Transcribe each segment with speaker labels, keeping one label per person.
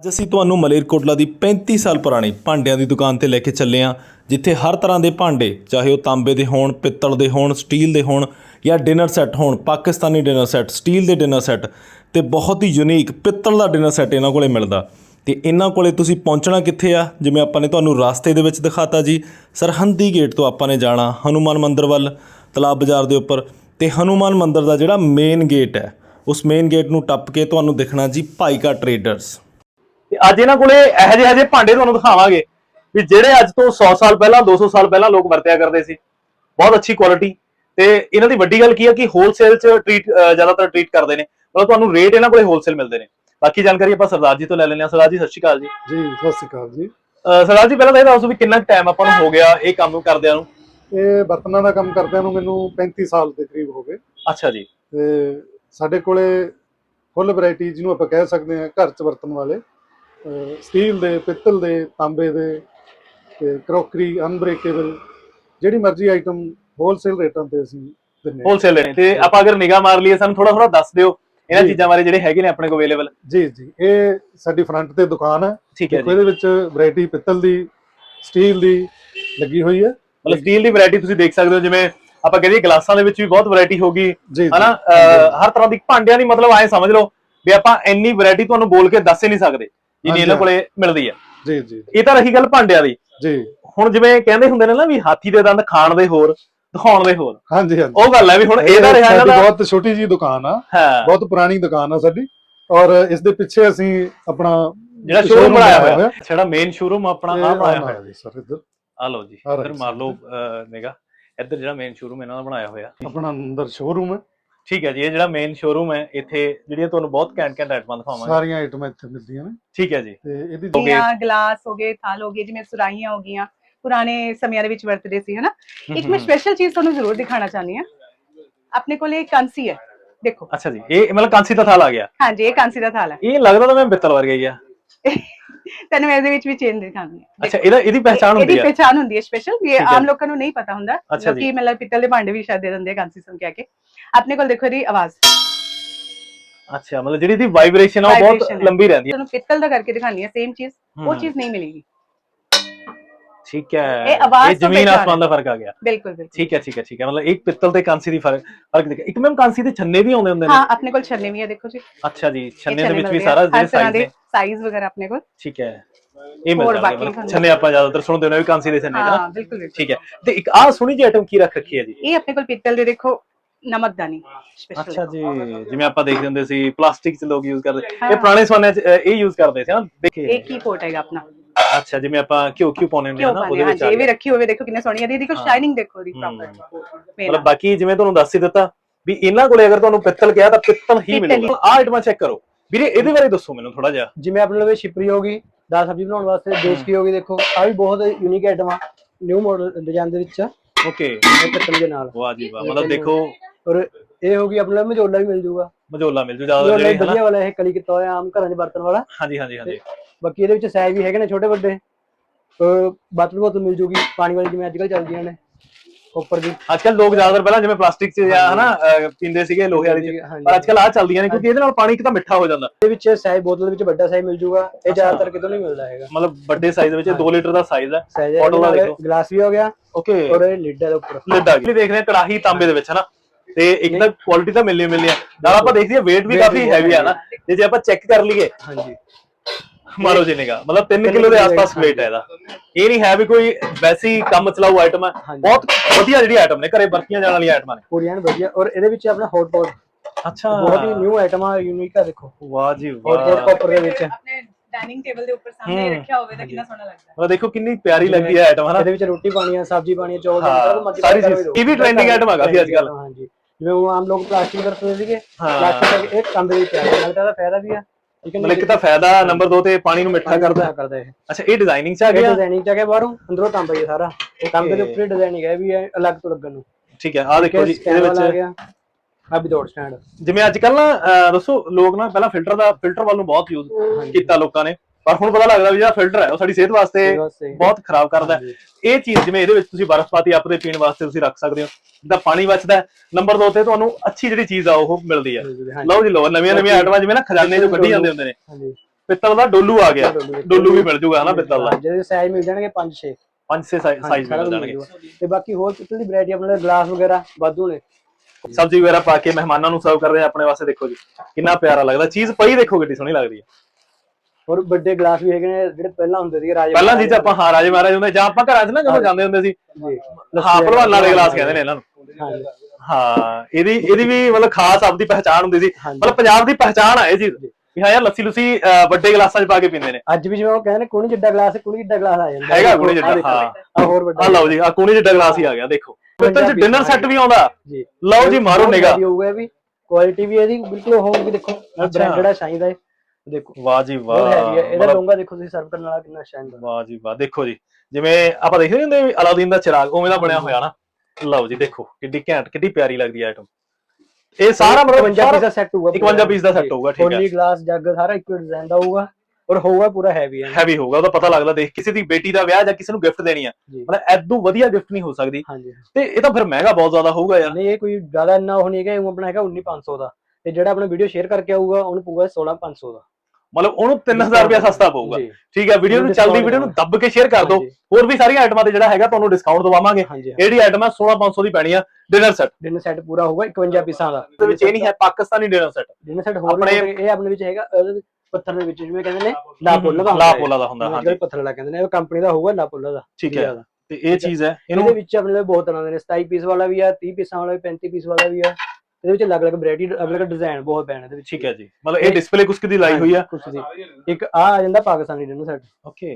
Speaker 1: ਅੱਜ ਅਸੀਂ ਤੁਹਾਨੂੰ ਮਲੇਰਕੋਟਲਾ ਦੀ 35 ਸਾਲ ਪੁਰਾਣੀ ਭਾਂਡਿਆਂ ਦੀ ਦੁਕਾਨ ਤੇ ਲੈ ਕੇ ਚੱਲੇ ਹਾਂ, ਜਿੱਥੇ ਹਰ ਤਰ੍ਹਾਂ ਦੇ ਭਾਂਡੇ, ਚਾਹੇ ਉਹ ਤਾਂਬੇ ਦੇ ਹੋਣ, ਪਿੱਤਲ ਦੇ ਹੋਣ, ਸਟੀਲ ਦੇ ਹੋਣ ਜਾਂ ਡਿਨਰ ਸੈੱਟ ਹੋਣ, ਪਾਕਿਸਤਾਨੀ ਡਿਨਰ ਸੈੱਟ, ਸਟੀਲ ਦੇ ਡਿਨਰ ਸੈੱਟ ਤੇ ਬਹੁਤ ਹੀ ਯੂਨੀਕ ਪਿੱਤਲ ਦਾ ਡਿਨਰ ਸੈੱਟ ਇਹਨਾਂ ਕੋਲੇ ਮਿਲਦਾ। ਤੇ ਇਹਨਾਂ ਕੋਲੇ ਤੁਸੀਂ ਪਹੁੰਚਣਾ ਕਿੱਥੇ ਆ? ਜਿਵੇਂ ਆਪਾਂ ਨੇ ਤੁਹਾਨੂੰ ਰਸਤੇ ਦੇ ਵਿੱਚ ਦਿਖਾਤਾ ਜੀ, ਸਰਹੰਦੀ ਗੇਟ ਤੋਂ ਆਪਾਂ ਨੇ ਜਾਣਾ, ਹਨੂਮਾਨ ਮੰਦਿਰ ਵੱਲ, ਤਲਾਬ ਬਾਜ਼ਾਰ ਦੇ ਉੱਪਰ। ਤੇ ਹਨੂਮਾਨ ਮੰਦਿਰ ਦਾ ਜਿਹੜਾ ਮੇਨ ਗੇਟ ਹੈ, ਉਸ ਮੇਨ ਗੇਟ ਨੂੰ ਟੱਪ ਕੇ ਤੁਹਾਨੂੰ ਦਿਖਣਾ ਜੀ ਭਾਈਕਾ ਟਰੇਡਰਸ
Speaker 2: ਤੇ ਅੱਜ ਇਹਨਾਂ ਕੋਲੇ ਇਹੋ ਜਿਹੇ ਜਿਹੇ ਭਾਂਡੇ ਤੁਹਾਨੂੰ ਦਿਖਾਵਾਂਗੇ ਵੀ ਜਿਹੜੇ ਅੱਜ ਤੋਂ 100 ਸਾਲ ਪਹਿਲਾਂ 200 ਸਾਲ ਪਹਿਲਾਂ ਲੋਕ ਵਰਤਿਆ ਕਰਦੇ ਸੀ। ਬਹੁਤ ਅੱਛੀ ਕੁਆਲਿਟੀ ਤੇ ਇਹਨਾਂ ਦੀ ਵੱਡੀ ਗੱਲ ਕੀ ਹੈ ਕਿ ਹੋਲਸੇਲ ਚ ਟ੍ਰੀਟ ਜ਼ਿਆਦਾਤਰ ਟ੍ਰੀਟ ਕਰਦੇ ਨੇ। ਮਤਲਬ ਤੁਹਾਨੂੰ ਰੇਟ ਇਹਨਾਂ ਕੋਲੇ ਹੋਲਸੇਲ ਮਿਲਦੇ ਨੇ। ਬਾਕੀ ਜਾਣਕਾਰੀ ਆਪਾਂ ਸਰਦਾਰ ਜੀ ਤੋਂ ਲੈ ਲੈਂਦੇ ਹਾਂ। ਸਰਦਾਰ ਜੀ ਸਤਿ ਸ਼੍ਰੀ ਅਕਾਲ ਜੀ।
Speaker 3: ਜੀ ਸਤਿ ਸ਼੍ਰੀ ਅਕਾਲ ਜੀ।
Speaker 2: ਸਰਦਾਰ ਜੀ ਪਹਿਲਾਂ ਤਾਂ ਇਹ ਦੱਸੋ ਵੀ ਕਿੰਨਾ ਟਾਈਮ ਆਪਾਂ ਨੂੰ ਹੋ ਗਿਆ ਇਹ ਕੰਮ ਕਰਦਿਆਂ ਨੂੰ?
Speaker 3: ਇਹ ਬਰਤਨਾਂ ਦਾ ਕੰਮ ਕਰਦਿਆਂ ਨੂੰ ਮੈਨੂੰ 35 ਸਾਲ ਦੇ ਕਰੀਬ ਹੋ ਗਏ।
Speaker 2: ਅੱਛਾ ਜੀ।
Speaker 3: ਤੇ ਸਾਡੇ ਕੋਲੇ ਫੁੱਲ ਵੈਰਾਈਟੀ ਜਿਹਨੂੰ ਆਪਾਂ ਕਹਿ ਸਕਦੇ ਹਾਂ ਘਰ 'ਚ ਵਰਤਣ ਵਾਲੇ। ਸਟੀਲ ਦੇ ਪਿੱਤਲ ਦੇ ਤਾਂਬੇ ਦੇ ਤੇ ਕਰੋਕਰੀ ਅਨਬ੍ਰੇਕੇਬਲ ਜਿਹੜੀ ਮਰਜ਼ੀ ਆਈਟਮ ਹੋਲਸੇਲ ਰੇਟਾਂ ਤੇ ਅਸੀਂ ਦਿੰਨੇ।
Speaker 2: ਹੋਲਸੇਲ ਨੇ ਤੇ ਆਪਾਂ ਅਗਰ ਨਿਗਾਹ ਮਾਰ ਲਈਏ ਸਾਨੂੰ ਥੋੜਾ ਥੋੜਾ ਦੱਸ ਦਿਓ ਇਹਨਾਂ। ਚੀਜ਼ਾਂ ਬਾਰੇ ਜਿਹੜੇ ਹੈਗੇ ਨੇ ਆਪਣੇ ਕੋਲ ਅਵੇਲੇਬਲ
Speaker 3: ਜੀ ਜੀ। ਇਹ ਸਾਡੀ ਫਰੰਟ ਤੇ ਦੁਕਾਨ ਹੈ।
Speaker 2: ਠੀਕ ਹੈ ਜੀ।
Speaker 3: ਇਹਦੇ ਵਿੱਚ ਵੈਰਾਈਟੀ ਪਿੱਤਲ ਦੀ ਸਟੀਲ ਦੀ ਲੱਗੀ ਹੋਈ ਹੈ।
Speaker 2: ਮਤਲਬ ਸਟੀਲ ਦੀ ਵੈਰਾਈਟੀ ਤੁਸੀਂ ਦੇਖ ਸਕਦੇ ਹੋ ਜਿਵੇਂ ਆਪਾਂ ਕਹਦੇ ਗਲਾਸਾਂ ਦੇ ਵਿੱਚ ਵੀ ਬਹੁਤ ਵੈਰਾਈਟੀ ਹੋਗੀ ਹਨਾ? ਹਰ ਤਰ੍ਹਾਂ ਦੀ ਭਾਂਡਿਆਂ ਦੀ ਮਤਲਬ ਐ ਸਮਝ ਲਓ ਵੀ ਆਪਾਂ ਇੰਨੀ ਵੈਰਾਈਟੀ ਤੁਹਾਨੂੰ ਬੋਲ ਕੇ ਦੱਸ ਹੀ ਨਹੀਂ ਸਕਦੇ। ਜਿੰਨੀ ਇਹਨਾਂ ਕੋਲੇ ਮਿਲਦੀ ਆ।
Speaker 3: ਜੀ ਜੀ
Speaker 2: ਇਹ ਤਾਂ ਰਹੀ ਗੱਲ ਭਾਂਡਿਆਂ ਦੀ।
Speaker 3: ਜੀ।
Speaker 2: ਹੁਣ ਜਿਵੇਂ ਕਹਿੰਦੇ ਹੁੰਦੇ ਨੇ ਨਾ ਵੀ ਹਾਥੀ ਦੇ ਦੰਦ ਖਾਣ ਦੇ ਹੋਰ ਦਿਖਾਉਣ ਦੇ ਹੋਰ।
Speaker 3: ਹਾਂਜੀ ਹਾਂਜੀ।
Speaker 2: ਉਹ ਗੱਲ ਹੈ ਵੀ ਹੁਣ ਇਹਦਾ
Speaker 3: ਇਹ
Speaker 2: ਰਿਹਾ ਇਹਨਾਂ ਦਾ
Speaker 3: ਬਹੁਤ ਛੋਟੀ ਜੀ ਦੁਕਾਨ ਆ। ਬਹੁਤ ਪੁਰਾਣੀ ਦੁਕਾਨ ਆ ਸਾਡੀ। ਔਰ ਇਸ ਦੇ ਪਿੱਛੇ ਅਸੀਂ ਆਪਣਾ
Speaker 2: ਜਿਹੜਾ ਸ਼ੋਰੂਮ ਬਣਾਇਆ ਹੋਇਆ। ਜਿਹੜਾ ਮੇਨ ਸ਼ੋਰੂਮ ਆਪਣਾ ਆ ਬਣਾਇਆ ਹੋਇਆ।
Speaker 3: ਜੀ ਸਰ ਇੱਧਰ।
Speaker 2: ਆ ਲਓ ਜੀ ਇੱਧਰ ਮਾਰ ਲਓ ਨਿਗਾ ਇੱਧਰ ਜਿਹੜਾ ਮੇਨ ਸ਼ੋਰੂਮ ਇਹਨਾਂ ਦਾ ਬਣਾਇਆ ਹੋਇਆ।
Speaker 3: ਆਪਣਾ ਅੰਦਰ ਸ਼ੋਰੂਮ ਹੈ
Speaker 2: ਠੀਕ ਹੈ ਜੀ ਇਹ ਜਿਹੜਾ ਮੇਨ ਸ਼ੋਰੂਮ ਹੈ ਇੱਥੇ ਜਿਹੜੀਆਂ ਤੁਹਾਨੂੰ ਬਹੁਤ ਘੈਂਟ ਘੈਂਟ ਆਈਟਮਾਂ ਦਿਖਾਵਾਂਗੇ।
Speaker 3: ਸਾਰੀਆਂ ਆਈਟਮਾਂ ਇੱਥੇ ਮਿਲਦੀਆਂ ਨੇ।
Speaker 2: ਠੀਕ ਹੈ ਜੀ।
Speaker 3: ਤੇ ਇਹਦੀ
Speaker 2: ਹੋ ਗਏ।
Speaker 4: ਗਲਾਸ ਹੋ ਗਏ ਥਾਲ ਹੋ ਗਏ ਜਿਵੇਂ ਸੁਰਾਹੀਆਂ ਹੋ ਗਈਆਂ ਪੁਰਾਣੇ ਸਮਿਆਂ ਦੇ ਵਿੱਚ ਵਰਤਦੇ ਸੀ ਹਨਾ? ਇੱਕ ਮੈਂ ਸਪੈਸ਼ਲ ਚੀਜ਼ ਤੁਹਾਨੂੰ ਜ਼ਰੂਰ ਦਿਖਾਣਾ ਚਾਹੁੰਦੀ ਹਾਂ। ਆਪਣੇ ਕੋਲੇ ਇੱਕ ਕਾਂਸੀ ਹੈ ਦੇਖੋ।
Speaker 2: ਅੱਛਾ ਜੀ ਇਹ ਮਤਲਬ ਕਾਂਸੀ ਦਾ ਥਾਲ ਆ ਗਿਆ।
Speaker 4: ਹਾਂਜੀ ਇਹ ਕਾਂਸੀ ਦਾ ਥਾਲ ਹੈ।
Speaker 2: ਇਹ ਲੱਗਦਾ ਤਾਂ ਮੈਂ ਪਿੱਤਲ ਵਰਗਾ ਹੀ ਆ।
Speaker 4: ਤੈਨੂੰ ਮੈਂ ਇਹਦੇ ਵਿੱਚ ਵੀ ਚੇਂਜ ਦਿਖਾਉਂਦੀ ਹਾਂ।
Speaker 2: ਅੱਛਾ ਇਹਦਾ ਇਹਦੀ ਪਹਿਚਾਣ ਹੁੰਦੀ
Speaker 4: ਇਹਦੀ
Speaker 2: ਹੈ?
Speaker 4: ਪਹਿਚਾਨ ਹੁੰਦੀ ਹੈ ਸਪੈਸ਼ਲ
Speaker 2: ਹੈ।
Speaker 4: ਆਮ ਲੋਕਾਂ ਨੂੰ ਨਹੀਂ ਪਤਾ ਹੁੰਦਾ
Speaker 2: ਜੀ।
Speaker 4: ਮਤਲਬ ਪਿੱਤਲ ਦੇ ਭਾਂਡੇ ਵੀ ਸ਼ਾਇਦ ਦੇ ਦਿੰਦੇ ਆ ਕਾਂਸੀ ਸੁਣ ਕੇ ਆ ਕੇ। ਆਪਣੇ ਕੋਲ ਦੇਖੋ ਇਹਦੀ ਆਵਾਜ਼।
Speaker 2: ਅੱਛਾ ਮਤਲਬ ਜਿਹੜੀ ਦੀ ਵਾਈਬ੍ਰੇਸ਼ਨ ਆ ਉਹ ਬਹੁਤ। ਲੰਬੀ ਰਹਿੰਦੀ ਹੈ।
Speaker 4: ਤੁਹਾਨੂੰ ਪਿੱਤਲ ਦਾ ਕਰਕੇ ਦਿਖਾਣੀ ਹੈ ਸੇਮ ਚੀਜ਼ ਉਹ। ਚੀਜ਼ ਨਹੀਂ ਮਿਲੇਗੀ।
Speaker 2: ਠੀਕ ਹੈ।
Speaker 4: ਇਹ ਆਵਾਜ਼
Speaker 2: ਇਹ ਜ਼ਮੀਨ
Speaker 4: ਪਹਿਚਾਣ
Speaker 2: ਆਸਮਾਨ ਦਾ ਫ਼ਰਕ ਆ ਗਿਆ।
Speaker 4: ਬਿਲਕੁਲ ਬਿਲਕੁਲ।
Speaker 2: ਠੀਕ ਹੈ ਠੀਕ ਹੈ ਠੀਕ ਹੈ। ਮਤਲਬ ਇੱਕ ਪਿੱਤਲ ਤੇ ਕਾਂਸੀ ਦੀ ਫ਼ਰਕ ਫ਼ਰਕ ਦਿਖਿਆ। ਇੱਕ ਮੈਮ ਕਾਂਸੀ ਦੇ ਛੰਨੇ ਵੀ ਆਉਂਦੇ ਹੁੰਦੇ ਨੇ।
Speaker 4: ਹਾਂ ਆਪਣੇ ਕੋਲ ਛੰਨੇ ਵੀ ਹੈ ਦੇਖੋ ਜੀ।
Speaker 2: ਅੱਛਾ ਜੀ ਛੰਨੇ ਦੇ ਵਿੱਚ ਵੀ
Speaker 4: ਆ,
Speaker 2: ਸਾਰਾ ਜਿਹੜੇ ਸਾਈਜ਼ ਨੇ।
Speaker 4: ਸਾਈਜ਼ ਵਗੈਰਾ ਆਪਣੇ ਕੋਲ।
Speaker 2: ਠੀਕ ਹੈ। ਇਹ ਮਿਲ
Speaker 4: ਤੁਹਾਨੂੰ-
Speaker 2: ਛੰਨੇ ਆਪਾਂ ਜ਼ਿਆਦਾਤਰ ਸੁਣਦੇ ਹੁੰਦੇ ਆ ਵੀ ਕਾਂਸੀ ਦੇ ਛੰਨੇ
Speaker 4: ਹਾਂ
Speaker 2: ਨਾ?
Speaker 4: ਬਿਲਕੁਲ
Speaker 2: ਠੀਕ ਹੈ। ਤੇ ਇੱਕ ਆਹ ਸੋਹਣੀ ਜਿਹੀ ਆਈਟਮ ਕੀ ਰੱਖ ਰੱਖੀ ਹੈ ਜੀ?
Speaker 4: ਇਹ ਆਪਣੇ ਕੋਲ ਪਿੱਤਲ ਦੇ ਦੇਖੋ ਨਮਕਦਾਨੀ ਸਪੈਸ਼ਲ
Speaker 2: ਅੱਛਾ ਜੀ ਜਿਵੇਂ ਆਪਾਂ ਦੇਖਦੇ ਹੁੰਦੇ ਸੀ ਪਲਾਸਟਿਕ ਚ ਲੋਕ ਯੂਜ਼ ਕਰਦੇ। ਇਹ
Speaker 4: ਹਾਂ।
Speaker 2: ਪੁਰਾਣੇ ਜ਼ਮਾਨੇ ਚ ਇਹ ਯੂਜ਼ ਕਰਦੇ ਸੀ ਨਾ? ਦੇਖੇ।
Speaker 4: ਇਹ ਕੀ ਕੋਟ ਹੈਗਾ ਆਪਣਾ?
Speaker 2: ਅੱਛਾ ਜਿਵੇਂ ਆਪਾਂ ਘਿਓ ਘਿਓ ਪਾਉਣੇ ਆ
Speaker 4: ਕਿਉਂ
Speaker 2: ਨਾ
Speaker 4: ਪਾਣੇ
Speaker 2: ਉਹਦੇ ਵਿੱਚ ਆ
Speaker 4: ਇਹ ਵੀ। ਰੱਖੀ ਹੋਵੇ ਦੇਖੋ ਕਿੰਨੇ ਸੋਹਣੀ ਹੈ ਇਹਦੀ ਦੇਖੋ
Speaker 2: ਹਾਂ।
Speaker 4: ਸ਼ਾਈਨਿੰਗ ਦੇਖੋ
Speaker 2: ਹਮ।
Speaker 4: ਪ੍ਰੋਪਰ
Speaker 2: ਮਤਲਬ ਬਾਕੀ ਜਿਵੇਂ ਤੁਹਾਨੂੰ ਦੱਸ ਹੀ ਦਿੱਤਾ ਵੀ ਇਹਨਾਂ ਕੋਲੇ ਅਗਰ ਤੁਹਾਨੂੰ ਪਿੱਤਲ ਕਿਹਾ ਤਾਂ ਪਿੱਤਲ ਹੀ
Speaker 4: ਪਿੱਤਲ ਹੀ।
Speaker 2: ਮਿਲੂਗਾ। ਆਹ ਆਈਟਮਾਂ ਚੈੱਕ ਕਰੋ। ਵੀਰੇ ਇਹਦੇ ਬਾਰੇ ਦੱਸੋ ਮੈਨੂੰ ਥੋੜਾ ਜਿਹਾ।
Speaker 5: ਜਿਵੇਂ ਆਪਣੇ ਲਵੇ ਛਿਪਰੀ ਹੋ ਗਈ ਦਾਲ ਸਬਜ਼ੀ ਬਣਾਉਣ ਵਾਸਤੇ ਦੇਸ਼ ਕੀ ਹੋ ਗਈ ਦੇਖੋ ਆ ਵੀ ਬਹੁਤ ਯੂਨੀਕ ਆਈਟਮ ਆ ਨਿਊ ਮਾਡਲ ਡਿਜ਼ਾਈਨ ਦੇ ਵਿੱਚ।
Speaker 2: ਓਕੇ
Speaker 5: ਇਹ ਪਿੱਤਲ ਦੇ ਨਾਲ।
Speaker 2: ਵਾਹ ਜੀ ਵਾਹ ਮਤਲਬ ਦੇਖੋ।
Speaker 5: ਔਰ ਇਹ ਹੋ ਗਈ ਆਪਣੇ ਲਈ ਮਝੋਲਾ ਵੀ ਮਿਲ ਜੂਗਾ।
Speaker 2: ਮਜੋਲਾ ਮਿਲ ਜੂ ਜ਼ਿਆਦਾ
Speaker 5: ਮਝੋਲਾ
Speaker 2: ਜਿਹੜੇ ਹਨਾ?
Speaker 5: ਵਧੀਆ ਵਾਲਾ ਇਹ ਕਲੀ ਕੀਤਾ ਹੋਇਆ ਆਮ ਘਰਾਂ 'ਚ ਵਰਤਣ ਵਾਲਾ।
Speaker 2: ਹਾਂਜੀ ਹਾਂਜੀ ਹਾਂਜੀ।
Speaker 5: ਬਾਕੀ ਇਹਦੇ ਵਿੱਚ ਸਾਈਜ਼ ਵੀ ਹੈਗੇ ਨੇ ਛੋਟੇ ਵੱਡੇ ਔਰ ਬਾਤਲ ਬੋਤਲ ਮਿਲ ਜੂਗੀ ਪਾਣੀ ਵਾਲੀ ਜਿਵੇਂ ਅੱਜ ਕੱਲ੍ਹ ਚੱਲਦੀਆਂ ਨੇ। ਉੱਪਰ ਦੀ
Speaker 2: ਅੱਜ ਕੱਲ ਲੋਕ ਜ਼ਿਆਦਾਤਰ ਪਹਿਲਾਂ ਜਿਵੇਂ ਪਲਾਸਟਿਕ ਚ ਜਾਂ ਹਨਾ ਪੀਂਦੇ ਸੀਗੇ ਲੋਹੇ ਵਾਲੀ ਚ। ਪਰ ਅੱਜ ਕੱਲ ਆ ਚੱਲਦੀਆਂ ਨੇ ਕਿਉਂਕਿ ਇਹਦੇ ਨਾਲ ਪਾਣੀ ਇੱਕ ਤਾਂ ਮਿੱਠਾ ਹੋ ਜਾਂਦਾ।
Speaker 5: ਇਹਦੇ ਵਿੱਚ ਸਾਈਜ਼ ਬੋਤਲ ਦੇ ਵਿੱਚ ਵੱਡਾ ਸਾਈਜ਼ ਮਿਲ ਜੂਗਾ ਇਹ ਜ਼ਿਆਦਾਤਰ ਕਿਤੋਂ ਨਹੀਂ ਮਿਲਦਾ ਹੈਗਾ।
Speaker 2: ਮਤਲਬ ਵੱਡੇ ਸਾਈਜ਼ ਦੇ ਵਿੱਚ 2 ਲੀਟਰ ਦਾ ਸਾਈਜ਼ ਹੈ। Bottle ਦਾ ਦੇਖੋ।
Speaker 5: ਗਲਾਸ ਵੀ ਹੋ ਗਿਆ
Speaker 2: ਓਕੇ
Speaker 5: ਔਰ ਇਹ ਲਿਡ ਹੈ ਉੱਪਰ।
Speaker 2: ਲਿਡ ਆ ਗਈ। ਦੇਖ ਰਹੇ ਕੜਾਹੀ ਤਾਂਬੇ ਦੇ ਵਿੱਚ ਹਨਾ। ਤੇ ਇੱਕ ਤਾਂ ਕੁਆਲਿਟੀ ਤਾਂ ਮਿਲਣੀ ਮਿਲਣੀ ਆ। ਨਾਲ ਆਪਾਂ ਦੇਖਦੇ ਹਾਂ weight ਵੀ ਕਾਫੀ ਹੈਵੀ ਆ ਨਾ। ਜੇ ਆਪਾਂ ਚੈੱਕ ਕਰ ਲਈਏ।
Speaker 5: ਹਾਂਜੀ।
Speaker 2: ਮਾਰੋ ਜੀ ਨਿਗਾ ਮਤਲਬ 3
Speaker 5: ਤਿੰਨ
Speaker 2: ਕਿਲੋ ਦੇ
Speaker 5: ਕਿੱਲੋ
Speaker 2: ਆਸ-ਪਾਸ weight ਹੈ ਇਹਦਾ। ਇਹ ਨਹੀਂ ਹੈ ਵੀ ਕੋਈ ਵੈਸੀ ਕੰਮ ਚਲਾਊ ਆਈਟਮ ਹੈ। ਬਹੁਤ ਵਧੀਆ ਜਿਹੜੀ ਆਈਟਮ ਨੇ ਘਰੇ ਵਰਤੀਆਂ ਜਾਣ ਵਾਲੀਆਂ ਆਈਟਮਾਂ ਨੇ।
Speaker 5: ਕੋਰੀਅਨ ਵਧੀਆ। ਔਰ ਇਹਦੇ ਵਿੱਚ ਆਪਣਾ ਹੌਟ ਪੌਟ
Speaker 2: ਅੱਛਾ।
Speaker 5: ਬਹੁਤ ਹੀ ਨਿਊ ਆਈਟਮ ਆ ਯੂਨੀਕ ਆ ਦੇਖੋ।
Speaker 2: ਵਾਹ ਜੀ
Speaker 5: ਹੌਟ ਪੌਟ
Speaker 2: ਵਾਹ।
Speaker 5: ਕਾਪਰ ਦੇ ਵਿੱਚ।
Speaker 4: ਆਪਣੇ ਡਾਈਨਿੰਗ ਟੇਬਲ ਦੇ ਉੱਪਰ ਸਾਹਮਣੇ
Speaker 2: ਹਮ।
Speaker 4: ਰੱਖਿਆ ਹੋਵੇ ਤਾਂ ਕਿੰਨਾ ਸੋਹਣਾ ਲੱਗਦਾ।
Speaker 2: ਉਹ ਦੇਖੋ ਕਿੰਨੀ ਪਿਆਰੀ ਲੱਗਦੀ ਹੈ ਆਈਟਮ ਹਨਾ?
Speaker 5: ਇਹਦੇ ਵਿੱਚ ਰੋਟੀ ਪਾਣੀ ਆ ਸਬਜ਼ੀ ਪਾਣੀ ਆ ਚੌਲ
Speaker 2: ਹਾਂ, ਸਾਰੀ ਚੀਜ਼। ਇਹ ਵੀ trending item ਹੈਗਾ ਸੀ ਅੱਜ-ਕੱਲ੍ਹ।
Speaker 5: ਹਾਂਜੀ। ਜਿਵੇਂ ਉਹ ਆਮ ਲੋਕ ਪਲਾਸਟਿਕ ਵਰਤਦੇ ਸੀਗੇ
Speaker 2: ਹਾਂ।
Speaker 5: ਪਲਾਸਟਿਕ ਇੱਕ ਕੰਦ ਦੇ ਵਿੱਚ ਆ ਗਿਆ ਲੱਗਦਾ ਇਹਦਾ ਫਾਇਦਾ ਵੀ ਆ। ਹੈ
Speaker 2: ਮਤਲਬ ਇੱਕ ਤਾਂ ਫਾਇਦਾ ਨੰਬਰ 2 ਤੇ ਪਾਣੀ ਨੂੰ ਮਿੱਠਾ ਕਰਦਾ
Speaker 5: ਕਰਦਾ ਇਹ।
Speaker 2: ਅੱਛਾ ਇਹ ਡਿਜ਼ਾਈਨਿੰਗ ਚ ਆ ਗਿਆ?
Speaker 5: ਡਿਜ਼ਾਈਨਿੰਗ ਚ ਆ ਗਿਆ ਬਾਹਰੋਂ ਅੰਦਰੋਂ ਤਾਂਬਾ ਹੀ ਹੈ ਸਾਰਾ। ਤਾਂਬੇ ਦੇ ਉੱਪਰ ਡਿਜ਼ਾਈਨਿੰਗ ਹੈ ਵੀ ਇਹ ਅਲੱਗ ਤੋਂ ਲੱਗਣ ਨੂੰ।
Speaker 2: ਠੀਕ ਹੈ ਆ ਦੇਖੋ ਜੀ ਇਹਦੇ ਵਿੱਚ
Speaker 5: ਆ ਵਿਦਆਊਟ ਸਟੈਂਡ
Speaker 2: ਜਿਵੇਂ ਅੱਜ ਕੱਲ ਨਾ ਦੱਸੋ ਲੋਕ ਨਾ ਪਹਿਲਾਂ ਫਿਲਟਰ ਦਾ ਫਿਲਟਰ ਵੱਲ ਨੂੰ ਬਹੁਤ ਯੂਜ਼ ਕੀਤਾ ਲੋਕਾਂ ਨੇ। ਪਰ ਹੁਣ ਪਤਾ ਲੱਗਦਾ ਵੀ ਜਿਹੜਾ ਫਿਲਟਰ ਹੈ ਉਹ ਸਾਡੀ ਸਿਹਤ ਵਾਸਤੇ ਬਹੁਤ ਖਰਾਬ ਕਰਦਾ। ਇਹ ਚੀਜ਼ ਜਿਵੇਂ ਇਹਦੇ ਵਿੱਚ ਤੁਸੀਂ ਬਰਫ਼ਪਾਤੀ ਆਪਦੇ ਪੀਣ ਵਾਸਤੇ ਤੁਸੀਂ ਰੱਖ ਸਕਦੇ ਹੋ। ਜਿੱਦਾਂ ਪਾਣੀ ਬਚਦਾ ਨੰਬਰ 2 ਤੇ ਤੁਹਾਨੂੰ ਅੱਛੀ ਜਿਹੜੀ ਚੀਜ਼ ਆ ਉਹ ਮਿਲਦੀ ਹੈ। ਲਓ ਜੀ ਲਓ ਨਵੀਆਂ ਨਵੀਆਂ ਆਈਟਮਾਂ ਜਿਵੇਂ ਨਾ ਖਜ਼ਾਨੇ ਚੋਂ ਕੱਢੀ ਜਾਂਦੇ ਹੁੰਦੇ ਨੇ।
Speaker 5: ਹਾਂਜੀ।
Speaker 2: ਪਿੱਤਲ ਦਾ ਡੋਲੂ ਆ ਗਿਆ।
Speaker 5: ਡੋਲੂ
Speaker 2: ਵੀ ਮਿਲ ਜੂਗਾ ਹਨਾ ਪਿੱਤਲ ਦਾ।
Speaker 5: ਜਿਹਦੇ ਸਾਈਜ਼ ਮਿਲ ਜਾਣਗੇ 5 6
Speaker 2: ਪੰਜ ਛੇ ਸਾਈਜ਼ ਮਿਲ ਜਾਣਗੇ।
Speaker 5: ਤੇ ਬਾਕੀ ਹੋਰ ਪਿੱਤਲ ਦੀ ਵੈਰਾਈਟੀ ਆਪਣੇ ਗਲਾਸ ਵਗੈਰਾ ਵਾਧੂ ਨੇ?
Speaker 2: ਸਬਜ਼ੀ ਵਗੈਰਾ ਪਾ ਕੇ ਮਹਿਮਾਨਾਂ ਨੂੰ ਸਰਵ ਕਰ ਰਹੇ ਆ ਆਪਣੇ ਵਾਸਤੇ ਦੇਖੋ ਜੀ। ਕਿੰਨਾ ਪਿਆਰਾ ਲੱਗਦਾ। ਚੀਜ਼ ਪਈ ਦੇਖੋ ਕਿੰਨੀ ਸੋਹਣੀ ਲੱਗਦੀ ਹੈ।
Speaker 5: ਹੋਰ ਵੱਡੇ ਗਲਾਸ ਵੀ ਹੈਗੇ ਨੇ ਜਿਹੜੇ ਪਹਿਲਾਂ ਹੁੰਦੇ ਸੀਗੇ ਰਾਜੇ
Speaker 2: ਪਹਿਲਾਂ ਜੀ ਆਪਾਂ ਹਾਂ ਰਾਜੇ ਮਹਾਰਾਜ ਹੁੰਦੇ ਜਾਂ ਆਪਾਂ ਘਰਾਂ 'ਚ ਨਾ ਜਦੋਂ ਜਾਂਦੇ ਹੁੰਦੇ ਸੀ।
Speaker 5: ਜੀ
Speaker 2: ਹਾਂ ਭਲਵਾਨਾਂ ਦੇ ਗਲਾਸ ਕਹਿੰਦੇ ਨੇ ਇਹਨਾਂ ਨੂੰ। ਹਾਂ ਇਹਦੀ ਇਹਦੀ ਵੀ ਮਤਲਬ ਖਾਸ ਆਪਦੀ ਪਹਿਚਾਣ ਹੁੰਦੀ ਸੀ। ਮਤਲਬ ਪੰਜਾਬ ਦੀ ਪਹਿਚਾਣ ਆ ਇਹ ਚੀਜ਼। ਵੀ ਹਾਂ ਯਾਰ ਲੱਸੀ ਲੁੱਸੀ ਵੱਡੇ ਗਲਾਸਾਂ 'ਚ ਪਾ ਕੇ ਪੀਂਦੇ ਨੇ।
Speaker 5: ਅੱਜ ਵੀ ਜਿਵੇਂ ਉਹ ਕਹਿੰਦੇ ਕੁਣੀ ਜਿੱਡਾ ਗਲਾਸ ਕੁਣੀ ਜਿੱਡਾ ਗਲਾਸ ਆ ਜਾਂਦਾ।
Speaker 2: ਹੈਗਾ ਕੁਣੀ ਜਿੱਡਾ, ਹਾਂ।
Speaker 5: ਆਹ ਹੋਰ ਵੱਡਾ
Speaker 2: ਆ ਲਓ ਜੀ। ਆ ਕੋਨੇ ਜਿੱਡਾ ਗਲਾਸ ਹੀ ਆ ਗਿਆ ਦੇਖੋ। ਪਿੱਤਲ 'ਚ ਡਿਨਰ ਸੈੱਟ ਵੀ ਆਉਂਦਾ।
Speaker 5: ਜੀ।
Speaker 2: ਲਓ ਜੀ ਮਾਰੋ ਨਿਗਾ
Speaker 5: ਹੋਊਗਾ ਵੀ। ਕੁਆਲਿਟੀ ਵੀ ਇਹਦੀ ਬਿਲਕੁਲ ਹੋਊਗੀ ਦੇਖੋ। ਬ੍ਰਾਂਡਡ ਆ ਸ਼ਾਈਨ ਦਾ। ਦੇਖੋ।
Speaker 2: ਵਾਹ ਜੀ ਵਾਹ
Speaker 5: ਹੈ ਇਹਦਾ ਡੋਂਗਾ ਦੇਖੋ ਤੁਸੀਂ ਸਰਵ ਕਰਨ ਵਾਲਾ ਕਿੰਨਾ ਸ਼ਾਈਨ ਦਾ
Speaker 2: ਵਾਹ ਜੀ ਵਾਹ। ਦੇਖੋ ਜੀ ਜਿਵੇਂ ਆਪਾਂ ਦੇਖਦੇ ਹੁੰਦੇ ਅਲਾਦੀਨ ਦਾ ਚਿਰਾਗ ਉਵੇਂ ਦਾ ਬਣਿਆ ਹੋਇਆ ਨਾ। ਲਓ ਜੀ ਦੇਖੋ ਕਿੱਡੀ ਘੈਂਟ ਕਿੱਡੀ ਪਿਆਰੀ ਲੱਗਦੀ ਹੈ ਆਈਟਮ ਇਹ ਸਾਰਾ ਮਤਲਬ
Speaker 5: 52 ਪੀਸ ਦਾ ਸੈੱਟ ਹੋਊਗਾ
Speaker 2: 51 piece ਦਾ set ਹੋਊਗਾ, ਠੀਕ ਹੈ।
Speaker 5: ਹੋਲੀ ਗਲਾਸ ਜੱਗ ਸਾਰਾ ਇੱਕੋ ਡਿਜ਼ਾਈਨ ਦਾ ਹੋਊਗਾ ਔਰ ਹੋਊਗਾ ਪੂਰਾ ਹੈਵੀ ਹੈ
Speaker 2: ਹੈਵੀ ਹੋਊਗਾ ਉਹਦਾ ਪਤਾ ਲੱਗਦਾ ਦੇਖ ਕਿਸੇ ਦੀ ਬੇਟੀ ਦਾ ਵਿਆਹ ਜਾਂ ਕਿਸੇ ਨੂੰ ਗਿਫਟ ਦੇਣੀ ਆ ਮਤਲਬ ਐਦੋਂ ਵਧੀਆ ਗਿਫਟ ਨਹੀਂ ਹੋ ਸਕਦੀ। ਤੇ ਇਹ ਤਾਂ ਫਿਰ ਮਹਿੰਗਾ ਬਹੁਤ ਜ਼ਿਆਦਾ ਹੋਊਗਾ ਯਾਰ।
Speaker 5: ਨਹੀਂ ਇਹ ਕੋਈ ਜ਼ਿਆਦਾ ਇੰਨਾ ਉਹ ਨਹੀਂ ਹੈਗਾ ਇਹ ਆਪਣਾ ਹੈਗਾ 19500 ਦਾ। ਤੇ ਜਿਹੜਾ ਆਪਣਾ ਵੀਡੀਓ ਸ਼ੇਅਰ ਕਰਕੇ ਆਊਗਾ ਉਹਨੂੰ ਪਊਗਾ 16500 ਦਾ।
Speaker 2: ਮਤਲਬ ਉਹਨੂੰ 3000 ਰੁਪਏ ਸਸਤਾ ਪਊਗਾ। ਠੀਕ ਹੈ ਵੀਡੀਓ ਨੂੰ ਚੱਲਦੀ ਵੀਡੀਓ ਨੂੰ ਦੱਬ ਕੇ ਸ਼ੇਅਰ ਕਰ ਦਿਓ। ਹੋਰ ਵੀ ਸਾਰੀਆਂ ਆਈਟਮਾਂ ਤੇ ਜਿਹੜਾ ਹੈਗਾ ਤੁਹਾਨੂੰ ਡਿਸਕਾਊਂਟ ਦਵਾਵਾਂਗੇ। ਜਿਹੜੀ ਆਈਟਮ ਹੈ 16500 ਦੀ ਪੈਣੀ ਆ। ਡਿਨਰ ਸੈੱਟ
Speaker 5: ਡਿਨਰ ਸੈੱਟ ਪੂਰਾ ਹੋਊਗਾ 51 ਪੀਸਾਂ ਦਾ।
Speaker 2: ਦੇ ਵਿੱਚ ਇਹ ਨਹੀਂ ਹੈ Pakistani dinner set
Speaker 5: dinner set ਹੋਰ ਇਹ ਆਪਣੇ ਵਿੱਚ ਹੈਗਾ ਪੱਥਰ ਦੇ ਵਿੱਚ ਜਿਵੇਂ ਕਹਿੰਦੇ ਨੇ ਲਾਪੋਲਾ ਦਾ
Speaker 2: ਲਾਪੋਲਾ ਦਾ ਹੁੰਦਾ ਹਾਂਜੀ।
Speaker 5: ਪੱਥਰ ਵਾਲਾ ਕਹਿੰਦੇ ਨੇ ਇਹ ਕੰਪਨੀ ਦਾ ਹੋਊਗਾ ਲਾਪੋਲਾ ਦਾ।
Speaker 2: ਠੀਕ ਹੈ। ਤੇ ਇਹ ਚੀਜ਼ ਹੈ।
Speaker 5: ਇਹਦੇ ਵਿੱਚ ਆਪਣੇ ਬਹੁਤ ਤਰ੍ਹਾਂ ਦੇ ਨੇ। 27 ਪੀਸ ਵਾਲਾ ਵੀ ਆ 30 ਪੀਸਾਂ ਵਾਲਾ ਵੀ 35 ਪੀਸ ਵਾਲਾ ਵੀ ਆ। ਇਹਦੇ ਵਿੱਚ ਅਲੱਗ-ਅਲੱਗ ਵੈਰਾਈਟੀ ਅਲੱਗ-ਅਲੱਗ ਡਿਜ਼ਾਈਨ ਬਹੁਤ ਪੈਣ ਇਹਦੇ ਵਿੱਚ।
Speaker 2: ਠੀਕ ਹੈ ਜੀ। ਮਤਲਬ ਇਹ ਡਿਸਪਲੇ ਕੁਛ ਦੀ ਲਾਈ ਹੋਈ ਆ?
Speaker 5: ਕੁਛ ਦੀ ਇੱਕ ਆ ਆ ਜਾਂਦਾ ਪਾਕਿਸਤਾਨੀ ਡਿਨਰ ਸੈਟ
Speaker 2: ਓਕੇ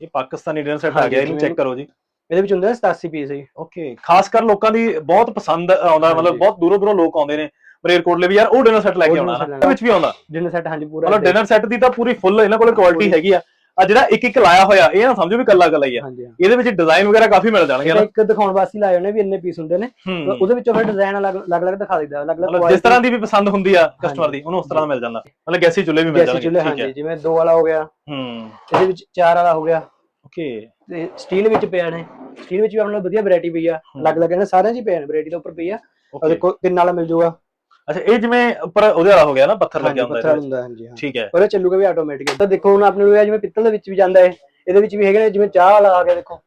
Speaker 2: ਇਹ ਪਾਕਿਸਤਾਨੀ ਡਿਨਰ ਸੈਟ ਆ ਗਿਆ ਇਹਨੂੰ ਚੈੱਕ ਕਰੋ ਜੀ।
Speaker 5: ਇਹਦੇ ਵਿੱਚ ਹੁੰਦੇ ਨੇ 87 ਪੀਸ ਜੀ।
Speaker 2: ਓਕੇ ਖਾਸ ਕਰ ਲੋਕਾਂ ਦੀ ਬਹੁਤ ਪਸੰਦ ਆਉਂਦਾ ਮਤਲਬ। ਬਹੁਤ ਦੂਰੋਂ ਦੂਰੋਂ ਲੋਕ ਆਉਂਦੇ ਨੇ ਮਰੇਰਕੋਟਲੇ ਵੀ ਯਾਰ ਉਹ ਡਿਨਰ ਸੈਟ ਲੈ ਕੇ ਆਉਣਾ ਨਾ। ਵਿੱਚ ਵੀ ਆਉਂਦਾ।
Speaker 5: ਡਿਨਰ ਸੈਟ ਹਾਂਜੀ ਪੂਰਾ
Speaker 2: ਮਤਲਬ ਡਿਨਰ ਸੈਟ ਦੀ ਤਾਂ ਪੂਰੀ ਫੁੱਲ ਇਹਨਾਂ ਕੋਲ ਕੁਆਲਿਟੀ। ਹੈਗੀ ਆ। ਆ ਜਿਹੜਾ ਇੱਕ ਇੱਕ ਲਾਇਆ ਹੋਇਆ ਇਹ ਨਾ ਸਮਝੋ ਵੀ ਕੱਲਾ ਕੱਲਾ ਹੀ ਆ।
Speaker 5: ਹਾਂਜੀ ਹਾਂ।
Speaker 2: ਇਹਦੇ ਵਿੱਚ ਡਿਜ਼ਾਈਨ ਵਗੈਰਾ ਕਾਫੀ ਮਿਲ ਜਾਣਗੇ ਨਾ।
Speaker 5: ਇੱਕ ਦਿਖਾਉਣ ਵਾਸਤੇ ਹੀ ਲਾਏ ਨੇ ਵੀ ਇੰਨੇ ਪੀਸ ਹੁੰਦੇ ਨੇ।
Speaker 2: ਹੂੰ।
Speaker 5: ਉਹਦੇ ਵਿੱਚੋਂ ਫਿਰ ਡਿਜ਼ਾਈਨ ਅਲੱਗ ਅਲੱਗ ਦਿਖਾ ਦਿੰਦਾ ਅਲੱਗ-ਅਲੱਗ
Speaker 2: ਮਤਲਬ ਜਿਸ ਤਰ੍ਹਾਂ ਦੀ ਵੀ ਪਸੰਦ ਹੁੰਦੀ ਆ ਕਸਟਮਰ ਦੀ ਉਹਨੂੰ ਉਸ ਤਰ੍ਹਾਂ ਦਾ ਮਿਲ ਜਾਂਦਾ। ਮਤਲਬ ਗੈਸੀ ਚੁੱਲ੍ਹੇ ਵੀ ਮਿਲ
Speaker 5: ਜੈਸੀ
Speaker 2: ਜਾਣਗੇ
Speaker 5: ਚੁੱਲ੍ਹੇ
Speaker 2: ਠੀਕ ਹੈ।
Speaker 5: ਹਾਂਜੀ ਜਿਵੇਂ ਦੋ ਵਾਲਾ ਹੋ ਗਿਆ।
Speaker 2: ਹੂੰ।
Speaker 5: ਇਹਦੇ ਵਿੱਚ ਚਾਰ ਵਾਲਾ ਹੋ ਗਿਆ।
Speaker 2: ਓਕੇ।
Speaker 5: ਤੇ ਸਟੀਲ ਵਿੱਚ ਪਿਆ ਨੇ। ਸਟੀਲ ਵਿੱਚ ਵੀ ਆਪਣੇ ਕੋਲ ਵਧੀਆ ਵੈਰਾਈਟੀ ਪਈ ਆ। ਅਲੱਗ-ਅਲੱਗ ਨੇ ਸਾਰਿਆਂ 'ਚ ਹੀ ਨੇ ਵੈਰਾਈਟੀ ਦੇ ਉੱਪਰ ਪਈ ਆ।
Speaker 2: ਓਕੇ।
Speaker 5: ਦੇਖੋ ਤਿੰਨ ਵਾਲਾ ਮਿਲ ਜਾਊਗਾ।
Speaker 2: ਅੱਛਾ ਇਹ ਜਿਵੇਂ ਉੱਪਰ ਉਹਦੇ ਵਾਲਾ ਹੋ ਗਿਆ ਨਾ ਪੱਥਰ ਲੱਗਿਆ ਹੁੰਦਾ
Speaker 5: ਪੱਥਰ। ਹੁੰਦਾ ਹਾਂਜੀ ਹਾਂ।
Speaker 2: ਠੀਕ ਹੈ।
Speaker 5: ਪਰ ਇਹ ਚੱਲੂਗਾ ਵੀ ਆਟੋਮੈਟਿਕ ਤਾਂ ਦੇਖੋ ਹੁਣ ਆਪਣੇ ਕੋਲ ਜਿਵੇਂ ਪਿੱਤਲ ਦੇ ਵਿੱਚ ਵੀ ਜਾਂਦਾ ਹੈ ਇਹਦੇ ਵਿੱਚ ਵੀ ਹੈਗੇ ਨੇ ਜਿਵੇਂ ਚਾਹ ਵਾਲਾ ਆ ਗਿਆ ਦੇਖੋ।